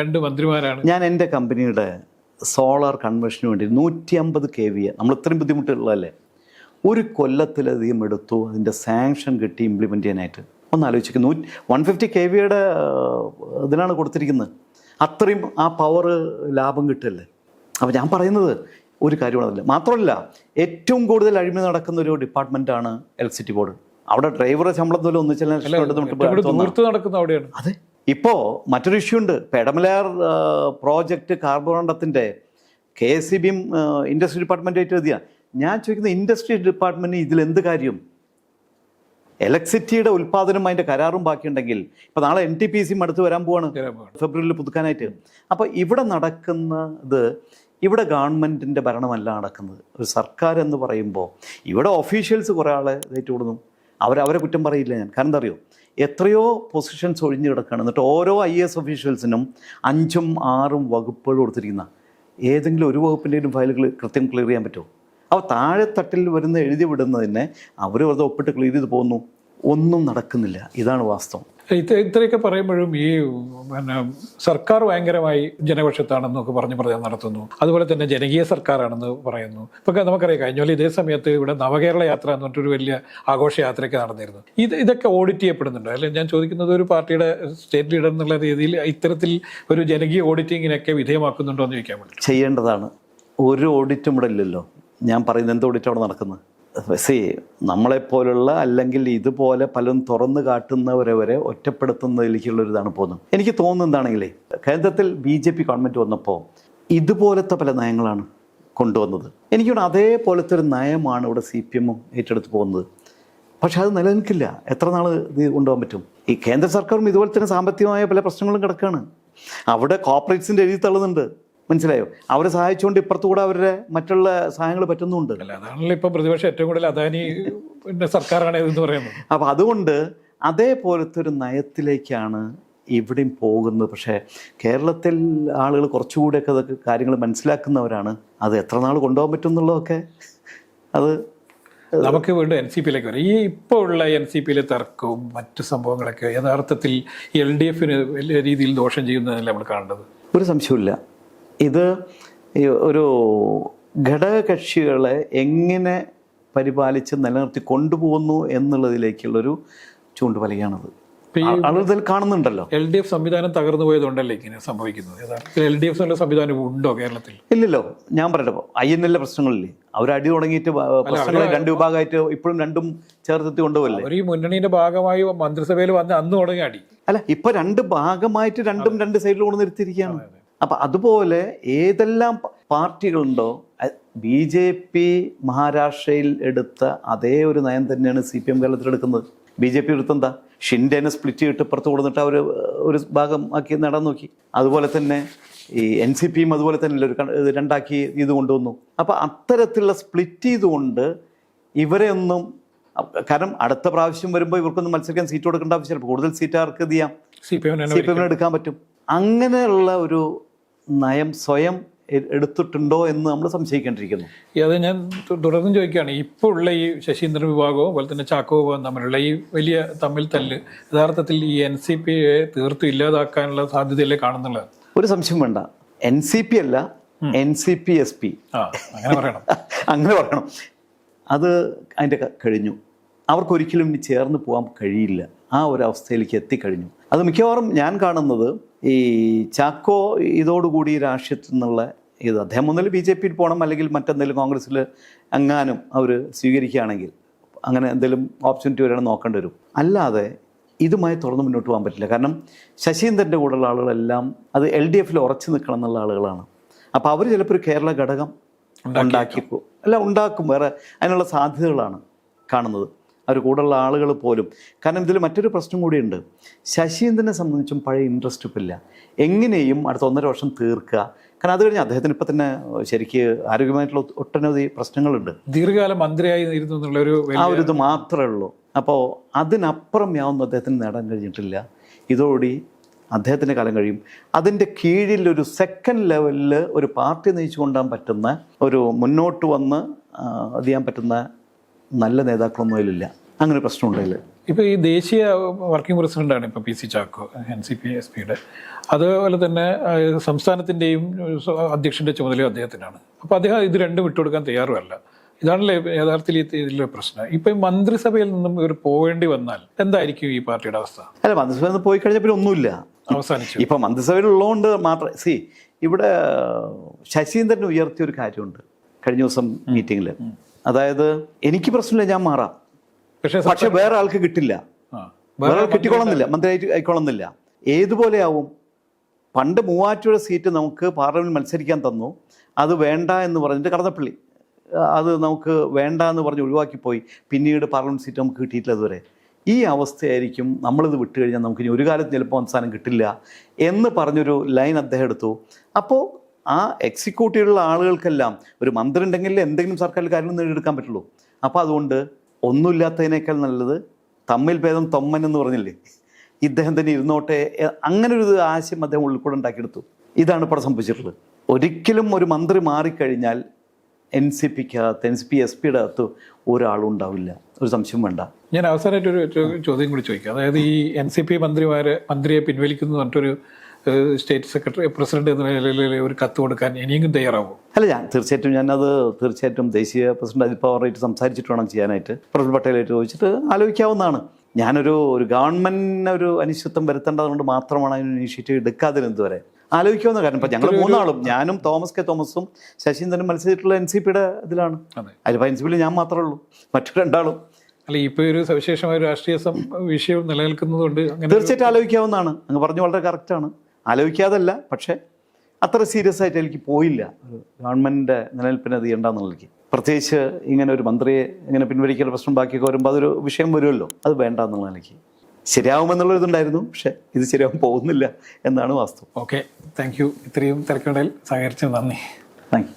Speaker 2: രണ്ട് മന്ത്രിമാരാണ്.
Speaker 1: ഞാൻ എന്റെ കമ്പനിയുടെ സോളാർ കൺവെർഷന് വേണ്ടി നൂറ്റി അമ്പത് കെ വി നമ്മൾ ഇത്രയും ബുദ്ധിമുട്ടുള്ളതല്ലേ? ഒരു കൊല്ലത്തിലധികം എടുത്തു അതിന്റെ സാങ്ഷൻ കിട്ടി ഇംപ്ലിമെന്റ് ചെയ്യാനായിട്ട്. ഒന്ന് ആലോചിക്കുക നൂറ്റി വൺ ഫിഫ്റ്റി കെ വിയുടെ ഇതിനാണ് കൊടുത്തിരിക്കുന്നത്. അത്രയും ആ പവർ ലാഭം കിട്ടല്ലേ? അപ്പോൾ ഞാൻ പറയുന്നത് ഒരു കാര്യമാണല്ലേ മാത്രമല്ല ഏറ്റവും കൂടുതൽ അഴിമതി നടക്കുന്ന ഒരു ഡിപ്പാർട്ട്മെന്റാണ് ഇലക്ട്രിസിറ്റി ബോർഡ് അവിടെ ഡ്രൈവറെ ശമ്പളം പോലും
Speaker 2: ഒന്നിച്ചു നടക്കുന്ന അവിടെയാണ്.
Speaker 1: അതെ. ഇപ്പോൾ മറ്റൊരു ഇഷ്യൂ ഉണ്ട്. പെടമലയാർ പ്രോജക്റ്റ് കാർബോണ്ടത്തിന്റെ കെ എസ് സി ബിയും ഇൻഡസ്ട്രി ഡിപ്പാർട്ട്മെന്റായിട്ട് എഴുതിയ. ഞാൻ ചോദിക്കുന്ന ഇൻഡസ്ട്രി ഡിപ്പാർട്ട്മെന്റിന് ഇതിൽ എന്ത് കാര്യം? ഇലക്ട്രിസിറ്റിയുടെ ഉൽപ്പാദനം അതിന്റെ കരാറും ബാക്കിയുണ്ടെങ്കിൽ ഇപ്പോൾ നാളെ എൻ ടി പി സിയും അടുത്ത് വരാൻ പോവാണ്. ഫെബ്രുവരിയിൽ പുതുക്കാനായിട്ട്. അപ്പോൾ ഇവിടെ നടക്കുന്നത് ഇവിടെ ഗവൺമെന്റിന്റെ ഭരണമല്ല നടക്കുന്നത്. ഒരു സർക്കാർ എന്ന് പറയുമ്പോൾ ഇവിടെ ഒഫീഷ്യൽസ് കുറേ ആളെ ഇതായിട്ട് വിടുന്നു അവർ അവരെ കുറ്റം പറയില്ല ഞാൻ. കാരണം എന്താ അറിയോ എത്രയോ പൊസിഷൻസ് ഒഴിഞ്ഞു കിടക്കുകയാണ് എന്നിട്ട് ഓരോ ഐ എസ് ഒഫീഷ്യൽസിനും അഞ്ചും ആറും വകുപ്പുകൾ കൊടുത്തിരിക്കുന്ന ഏതെങ്കിലും ഒരു വകുപ്പിന്റെയും ഫയലുകൾ കൃത്യം ക്ലിയർ ചെയ്യാൻ പറ്റുമോ? അപ്പോൾ താഴെ തട്ടിൽ വരുന്ന എഴുതി വിടുന്നതിനെ അവർ വെറുതെ ഒപ്പിട്ട് ക്ലിയർ ചെയ്ത് പോകുന്നു. ഒന്നും നടക്കുന്നില്ല. ഇതാണ് വാസ്തവം.
Speaker 2: ഇത് ഇത്രയൊക്കെ പറയുമ്പോഴും ഈ പിന്നെ സർക്കാർ ഭയങ്കരമായി ജനപക്ഷത്താണെന്നൊക്കെ പറഞ്ഞ് പ്രചാരണം നടത്തുന്നു. അതുപോലെ തന്നെ ജനകീയ സർക്കാരാണെന്ന് പറയുന്നു. ഇപ്പൊ നമുക്കറിയാം കഴിഞ്ഞ പോലെ ഇതേ സമയത്ത് ഇവിടെ നവകേരള യാത്ര എന്ന് പറഞ്ഞിട്ടൊരു വലിയ ആഘോഷയാത്രയൊക്കെ നടന്നിരുന്നു. ഇത് ഇതൊക്കെ ഓഡിറ്റ് ചെയ്യപ്പെടുന്നുണ്ടോ. അല്ലെ ഞാൻ ചോദിക്കുന്നത് ഒരു പാർട്ടിയുടെ സ്റ്റേറ്റ് ലീഡർ എന്നുള്ള രീതിയിൽ ഇത്തരത്തിൽ ഒരു ജനകീയ ഓഡിറ്റിങ്ങിനൊക്കെ വിധേയമാക്കുന്നുണ്ടോ എന്ന് ചോദിക്കാൻ വേണ്ടി
Speaker 1: ചെയ്യേണ്ടതാണ്. ഒരു ഓഡിറ്റും ഇവിടെ ഇല്ലല്ലോ. ഞാൻ പറയുന്നത് എന്ത് ഓഡിറ്റ് അവിടെ നടക്കുന്നത്? സി നമ്മളെപ്പോലുള്ള അല്ലെങ്കിൽ ഇതുപോലെ പലരും തുറന്നു കാട്ടുന്നവരെ വരെ ഒറ്റപ്പെടുത്തുന്നതിലേക്കുള്ളൊരിതാണ് പോകുന്നത്. എനിക്ക് തോന്നുന്നത് എന്താണെങ്കിലേ കേന്ദ്രത്തിൽ ബി ജെ പി ഗവൺമെന്റ് വന്നപ്പോൾ ഇതുപോലത്തെ പല നയങ്ങളാണ് കൊണ്ടുവന്നത്. എനിക്കിവിടെ അതേപോലത്തെ ഒരു നയമാണ് ഇവിടെ സി പി എമ്മും ഏറ്റെടുത്ത് പോകുന്നത്. പക്ഷെ അത് നിലനിൽക്കില്ല. എത്ര നാൾ കൊണ്ടുപോകാൻ പറ്റും? ഈ കേന്ദ്ര സർക്കാരും ഇതുപോലെ തന്നെ സാമ്പത്തികമായ പല പ്രശ്നങ്ങളും കിടക്കുകയാണ് അവിടെ കോർപ്പറേറ്റ്സിന്റെ എഴുതി തള്ളുന്നുണ്ട്. മനസ്സിലായോ? അവരെ സഹായിച്ചുകൊണ്ട് ഇപ്പുറത്തുകൂടെ അവരുടെ മറ്റുള്ള സഹായങ്ങൾ പറ്റുന്നുണ്ട്.
Speaker 2: അല്ല അതാണല്ലോ ഇപ്പൊ പ്രതിപക്ഷം ഏറ്റവും കൂടുതൽ അദാനി പിന്നെ സർക്കാരാണ് എന്ന് പറയുന്നത്.
Speaker 1: അപ്പോൾ അതുകൊണ്ട് അതേപോലത്തെ ഒരു നയത്തിലേക്കാണ് ഇവിടെയും പോകുന്നത്. പക്ഷേ കേരളത്തിൽ ആളുകൾ കുറച്ചുകൂടെയൊക്കെ അതൊക്കെ കാര്യങ്ങൾ മനസ്സിലാക്കുന്നവരാണ്. അത് എത്ര നാൾ കൊണ്ടുപോകാൻ പറ്റും എന്നുള്ളതൊക്കെ അത്
Speaker 2: നമുക്ക് വീണ്ടും എൻ സി പിയിലേക്ക് വരാം. ഈ ഇപ്പോൾ ഉള്ള എൻ സി പിയിലെ തർക്കവും മറ്റു സംഭവങ്ങളൊക്കെ യഥാർത്ഥത്തിൽ എൽ ഡി എഫിന് വലിയ രീതിയിൽ ദോഷം ചെയ്യുന്നതല്ല നമ്മൾ കാണേണ്ടത്?
Speaker 1: ഒരു സംശയമില്ല ഇത് ഒരു ഘടകകക്ഷികളെ എങ്ങനെ പരിപാലിച്ച് നിലനിർത്തി കൊണ്ടുപോകുന്നു എന്നുള്ളതിലേക്കുള്ളൊരു ആളുകൾ കാണുന്നുണ്ടല്ലോ
Speaker 2: എൽ ഡി എഫ് സംവിധാനം തകർന്നു പോയതുകൊണ്ടല്ലേ ഇങ്ങനെ സംഭവിക്കുന്നത്? എൽ ഡി എഫ് സംവിധാനം ഉണ്ടോ കേരളത്തിൽ?
Speaker 1: ഇല്ലല്ലോ ഞാൻ പറയട്ടെ ഐ എൻ എല്ലിലെ പ്രശ്നങ്ങളില്ലേ? അവർ അടി തുടങ്ങിയിട്ട് പ്രശ്നങ്ങൾ പ്രശ്നങ്ങളെ രണ്ട് വിഭാഗമായിട്ട് ഇപ്പോഴും രണ്ടും ചേർത്തെത്തി കൊണ്ടുപോകല്ലേ?
Speaker 2: ഒരു ഈ മുന്നണിയുടെ ഭാഗമായി മന്ത്രിസഭയിൽ വന്ന് അന്ന് തുടങ്ങി അടി.
Speaker 1: അല്ല ഇപ്പൊ രണ്ട് ഭാഗമായിട്ട് രണ്ടും രണ്ട് സൈഡിൽ കൊണ്ട് നിർത്തിയിരിക്കുകയാണ് അപ്പൊ അതുപോലെ ഏതെല്ലാം പാർട്ടികളുണ്ടോ ബി ജെ പി മഹാരാഷ്ട്രയിൽ എടുത്ത അതേ ഒരു നയം തന്നെയാണ് സി പി എം കേരളത്തിൽ എടുക്കുന്നത് ബി ജെ പി എടുത്തെന്താ ഷിൻഡേനെ സ്പ്ലിറ്റ് ചെയ്തിട്ട് പുറത്ത് കൊടുത്തിട്ട് അവർ ഒരു ഭാഗം ആക്കി നടാൻ നോക്കി. അതുപോലെ തന്നെ ഈ എൻ സി പിയും അതുപോലെ തന്നെ ഒരു രണ്ടാക്കി ഇത് കൊണ്ടുവന്നു. അപ്പോൾ അത്തരത്തിലുള്ള സ്പ്ലിറ്റ് ചെയ്തുകൊണ്ട് ഇവരെ ഒന്നും കാരണം അടുത്ത പ്രാവശ്യം വരുമ്പോൾ ഇവർക്കൊന്നും മത്സരിക്കാൻ സീറ്റ് കൊടുക്കേണ്ട ആവശ്യമില്ല. കൂടുതൽ സീറ്റ് ആർക്ക് ചെയ്യാം?
Speaker 2: C P M
Speaker 1: C P എമ്മിന് എടുക്കാൻ പറ്റും. അങ്ങനെയുള്ള ഒരു നയം സ്വയം എടുത്തിട്ടുണ്ടോ എന്ന് നമ്മൾ സംശയിക്കേണ്ടിരിക്കുന്നു
Speaker 2: അത് ഞാൻ തുടർന്ന് ചോദിക്കുകയാണ്. ഇപ്പോൾ ഉള്ള ഈ ശശീന്ദ്രൻ വിഭാഗവും അതുപോലെ തന്നെ ചാക്കോ വിഭാഗം തമ്മിലുള്ള ഈ വലിയ തമ്മിൽ തല്ല് യഥാർത്ഥത്തിൽ ഈ എൻ സി പിയെ തീർത്തും ഇല്ലാതാക്കാനുള്ള സാധ്യതയല്ലേ കാണുന്നുള്ളത്?
Speaker 1: ഒരു സംശയം വേണ്ട. എൻ സി പി അല്ല N C P S P.
Speaker 2: അങ്ങനെ പറയണം.
Speaker 1: അങ്ങനെ പറയണം. അത് അതിന്റെ കഴിഞ്ഞു കഴിഞ്ഞു. അവർക്കൊരിക്കലും ഇനി ചേർന്ന് പോകാൻ കഴിയില്ല. ആ ഒരു അവസ്ഥയിലേക്ക് എത്തിക്കഴിഞ്ഞു. അത് മിക്കവാറും ഞാൻ കാണുന്നത് ഈ ചാക്കോ ഇതോടുകൂടി രാഷ്ട്രീയത്തിൽ നിന്നുള്ള ഇത് അദ്ദേഹം ഒന്നിൽ ബി ജെ പിയിൽ പോകണം അല്ലെങ്കിൽ മറ്റെന്തെങ്കിലും കോൺഗ്രസ്സിൽ എങ്ങാനും അവർ സ്വീകരിക്കുകയാണെങ്കിൽ അങ്ങനെ എന്തെങ്കിലും ഓപ്പർച്യൂണിറ്റി വരണം നോക്കേണ്ടി വരും. അല്ലാതെ ഇതുമായി തുറന്ന് മുന്നോട്ട് പോകാൻ പറ്റില്ല. കാരണം ശശീന്ദ്രന്റെ കൂടെയുള്ള ആളുകളെല്ലാം അത് എൽ ഡി എഫിൽ ഉറച്ചു നിൽക്കണം എന്നുള്ള ആളുകളാണ്. അപ്പോൾ അവർ ചിലപ്പോൾ ഒരു കേരള ഘടകം ഉണ്ടാക്കി അല്ല ഉണ്ടാക്കും. വേറെ അതിനുള്ള സാധ്യതകളാണ് കാണുന്നത്. അവർ കൂടെയുള്ള ആളുകൾ പോലും. കാരണം ഇതിൽ മറ്റൊരു പ്രശ്നം കൂടിയുണ്ട്. ശശീന്ദ്രനെ സംബന്ധിച്ചും പഴയ ഇൻട്രസ്റ്റ് ഇപ്പം ഇല്ല. എങ്ങനെയും അടുത്ത ഒന്നര വർഷം തീർക്കുക. കാരണം അത് കഴിഞ്ഞ് അദ്ദേഹത്തിന് ഇപ്പം തന്നെ ശരിക്ക് ആരോഗ്യമായിട്ടുള്ള ഒട്ടനവധി പ്രശ്നങ്ങളുണ്ട്.
Speaker 2: ദീർഘകാല മന്ത്രിയായി ഇരുന്നു എന്നുള്ള ഒരു
Speaker 1: ആ ഒരു ഇത് മാത്രമേ ഉള്ളൂ. അപ്പോൾ അതിനപ്പുറം യാതൊന്നും അദ്ദേഹത്തിന് നേടാൻ കഴിഞ്ഞിട്ടില്ല. ഇതോടി അദ്ദേഹത്തിന്റെ കാലം കഴിയും. അതിന്റെ കീഴിൽ ഒരു സെക്കൻഡ് ലെവലിൽ ഒരു പാർട്ടി നയിച്ചു കൊണ്ടുപോകാൻ പറ്റുന്ന ഒരു മുന്നോട്ട് വന്ന് അത് ചെയ്യാൻ പറ്റുന്ന നല്ല നേതാക്കളൊന്നും അതിലില്ല. അങ്ങനെ പ്രശ്നം ഉണ്ടായില്ല.
Speaker 2: ഇപ്പൊ ഈ ദേശീയ വർക്കിംഗ് പ്രസിഡന്റാണ് ഇപ്പൊ P C Chacko N C P S പിയുടെ. അതുപോലെ തന്നെ സംസ്ഥാനത്തിന്റെയും അധ്യക്ഷന്റെ ചുമതലയും അദ്ദേഹത്തിനാണ്. അപ്പോൾ അദ്ദേഹം ഇത് രണ്ടും വിട്ടുകൊടുക്കാൻ തയ്യാറുമല്ല. ഇതാണല്ലേ യഥാർത്ഥത്തിൽ ഇതിലെ പ്രശ്നം. ഇപ്പൊ മന്ത്രിസഭയിൽ നിന്നും ഇവർ പോകേണ്ടി വന്നാൽ എന്തായിരിക്കും ഈ പാർട്ടിയുടെ അവസ്ഥ?
Speaker 1: അല്ല മന്ത്രിസഭയിൽ നിന്ന് പോയി കഴിഞ്ഞാൽ പിന്നെ ഒന്നുമില്ല.
Speaker 2: അവസാനിച്ചു.
Speaker 1: ഇപ്പം മന്ത്രിസഭയിൽ ഉള്ളതുകൊണ്ട് മാത്രം സി ഇവിടെ ശശീന്ദ്രൻ ഉയർത്തിയ ഒരു കാര്യമുണ്ട്. കഴിഞ്ഞ ദിവസം മീറ്റിങ്ങിൽ അതായത് എനിക്ക് പ്രശ്നമില്ല ഞാൻ മാറാം.
Speaker 2: പക്ഷേ
Speaker 1: വേറെ ആൾക്ക് കിട്ടില്ല. വേറെ കിട്ടിക്കൊള്ളുന്നില്ല മന്ത്രി ആയിക്കൊള്ളുന്നില്ല. ഏതുപോലെയാവും? പണ്ട് മൂവാറ്റുപുഴ സീറ്റ് നമുക്ക് പാർലമെന്റ് മത്സരിക്കാൻ തന്നു. അത് വേണ്ട എന്ന് പറഞ്ഞിട്ട് കടന്നപ്പള്ളി. അത് നമുക്ക് വേണ്ട എന്ന് പറഞ്ഞ് ഒഴിവാക്കിപ്പോയി. പിന്നീട് പാർലമെന്റ് സീറ്റ് നമുക്ക് കിട്ടിയിട്ടില്ല അതുവരെ ഈ അവസ്ഥയായിരിക്കും നമ്മളിത് വിട്ടുകഴിഞ്ഞാൽ നമുക്ക് ഇനി ഒരു കാലത്ത് ചിലപ്പോൾ അവസാനം കിട്ടില്ല എന്ന് പറഞ്ഞൊരു ലൈൻ അദ്ദേഹം എടുത്തു. അപ്പോൾ ആ എക്സിക്യൂട്ടീവിലുള്ള ആളുകൾക്കെല്ലാം ഒരു മന്ത്രി ഉണ്ടെങ്കിൽ എന്തെങ്കിലും സർക്കാരിൽ കാര്യങ്ങൾ നേടിയെടുക്കാൻ പറ്റുള്ളൂ. അപ്പോൾ അതുകൊണ്ട് ഒന്നുമില്ലാത്തതിനേക്കാൾ നല്ലത് തമ്മിൽ ഭേദം തൊമ്മൻ എന്ന് പറഞ്ഞില്ലേ? ഇദ്ദേഹം തന്നെ ഇരുന്നോട്ടെ അങ്ങനെ ഒരു ആശയം അദ്ദേഹം ഉള്ളിൽ കൂടെ ഉണ്ടാക്കിയെടുത്തു. ഇതാണ് ഇപ്പോൾ സംഭവിച്ചിട്ടുള്ളത്. ഒരിക്കലും ഒരു മന്ത്രി മാറിക്കഴിഞ്ഞാൽ എൻ സി പിക്കകത്ത് എൻ സി പി എസ് പിയുടെ അകത്ത് ഒരാളും ഉണ്ടാവില്ല. ഒരു സംശയം വേണ്ട.
Speaker 2: ഞാൻ അവസാനമായിട്ട് ഒരു ചോദ്യം കൂടി ചോദിക്കാം. അതായത് ഈ എൻ സി പി മന്ത്രിമാരെ മന്ത്രിയെ പിൻവലിക്കുന്നു പറഞ്ഞിട്ടൊരു സ്റ്റേറ്റ് സെക്രട്ടറി പ്രസിഡന്റ് എന്ന നിലയിൽ ഒരു കത്ത് കൊടുക്കാൻ ഇനിയെങ്കിലും തയ്യാറാവും?
Speaker 1: അല്ല ഞാൻ തീർച്ചയായിട്ടും ഞാനത് തീർച്ചയായിട്ടും ദേശീയ പ്രസിഡന്റ് അജിത് പവാറായിട്ട് സംസാരിച്ചിട്ട് വേണം ചെയ്യാനായിട്ട്. പ്രഫുൽ പട്ടേലായിട്ട് ചോദിച്ചിട്ട് ആലോചിക്കാവുന്നതാണ്. ഞാനൊരു ഒരു ഗവൺമെന്റിന് ഒരു അനിശ്ചിത്വം വരുത്തേണ്ടതുകൊണ്ട് മാത്രമാണ് അതിന് ഇനീഷ്യേറ്റീവ് എടുക്കാതിരുന്നത് വരെ ആലോചിക്കാവുന്ന കാരണം ഇപ്പം ഞങ്ങൾ മൂന്നാളും ഞാനും തോമസ് കെ തോമസും ശശീന്ദ്രനും മത്സരിച്ചിട്ടുള്ള എൻ സി പിയുടെ ഇതിലാണ്.
Speaker 2: അതെ.
Speaker 1: അതിലിപ്പോൾ എൻ സി പിയിൽ ഞാൻ മാത്രമേ ഉള്ളൂ. മറ്റു രണ്ടാളും.
Speaker 2: അല്ല ഇപ്പോൾ ഒരു സവിശേഷമായ രാഷ്ട്രീയ വിഷയം നിലനിൽക്കുന്നതുകൊണ്ട്
Speaker 1: തീർച്ചയായിട്ടും ആലോചിക്കാവുന്നതാണ്. അങ്ങ് പറഞ്ഞു വളരെ കറക്റ്റാണ് ആലോചിക്കാതല്ല പക്ഷേ അത്ര സീരിയസ് ആയിട്ട് എനിക്ക് പോയില്ല. ഗവൺമെന്റിന്റെ നിലനിൽപ്പിനെ അത് ചെയ്യേണ്ടെന്നുള്ളതിലേക്ക് പ്രത്യേകിച്ച് ഇങ്ങനെ ഒരു മന്ത്രിയെ ഇങ്ങനെ പിൻവലിക്കേണ്ട പ്രശ്നം ബാക്കിയൊക്കെ വരുമ്പോൾ അതൊരു വിഷയം വരുമല്ലോ. അത് വേണ്ട എന്നുള്ള നിലയ്ക്ക് ശരിയാവുമെന്നുള്ള ഇതുണ്ടായിരുന്നു പക്ഷേ ഇത് ശരിയാവാൻ പോകുന്നില്ല എന്നാണ് വാസ്തു
Speaker 2: ഓക്കെ താങ്ക് യു ഇത്രയും തിരക്കിടയിൽ സഹകരിച്ചത് നന്ദി.
Speaker 1: Thank you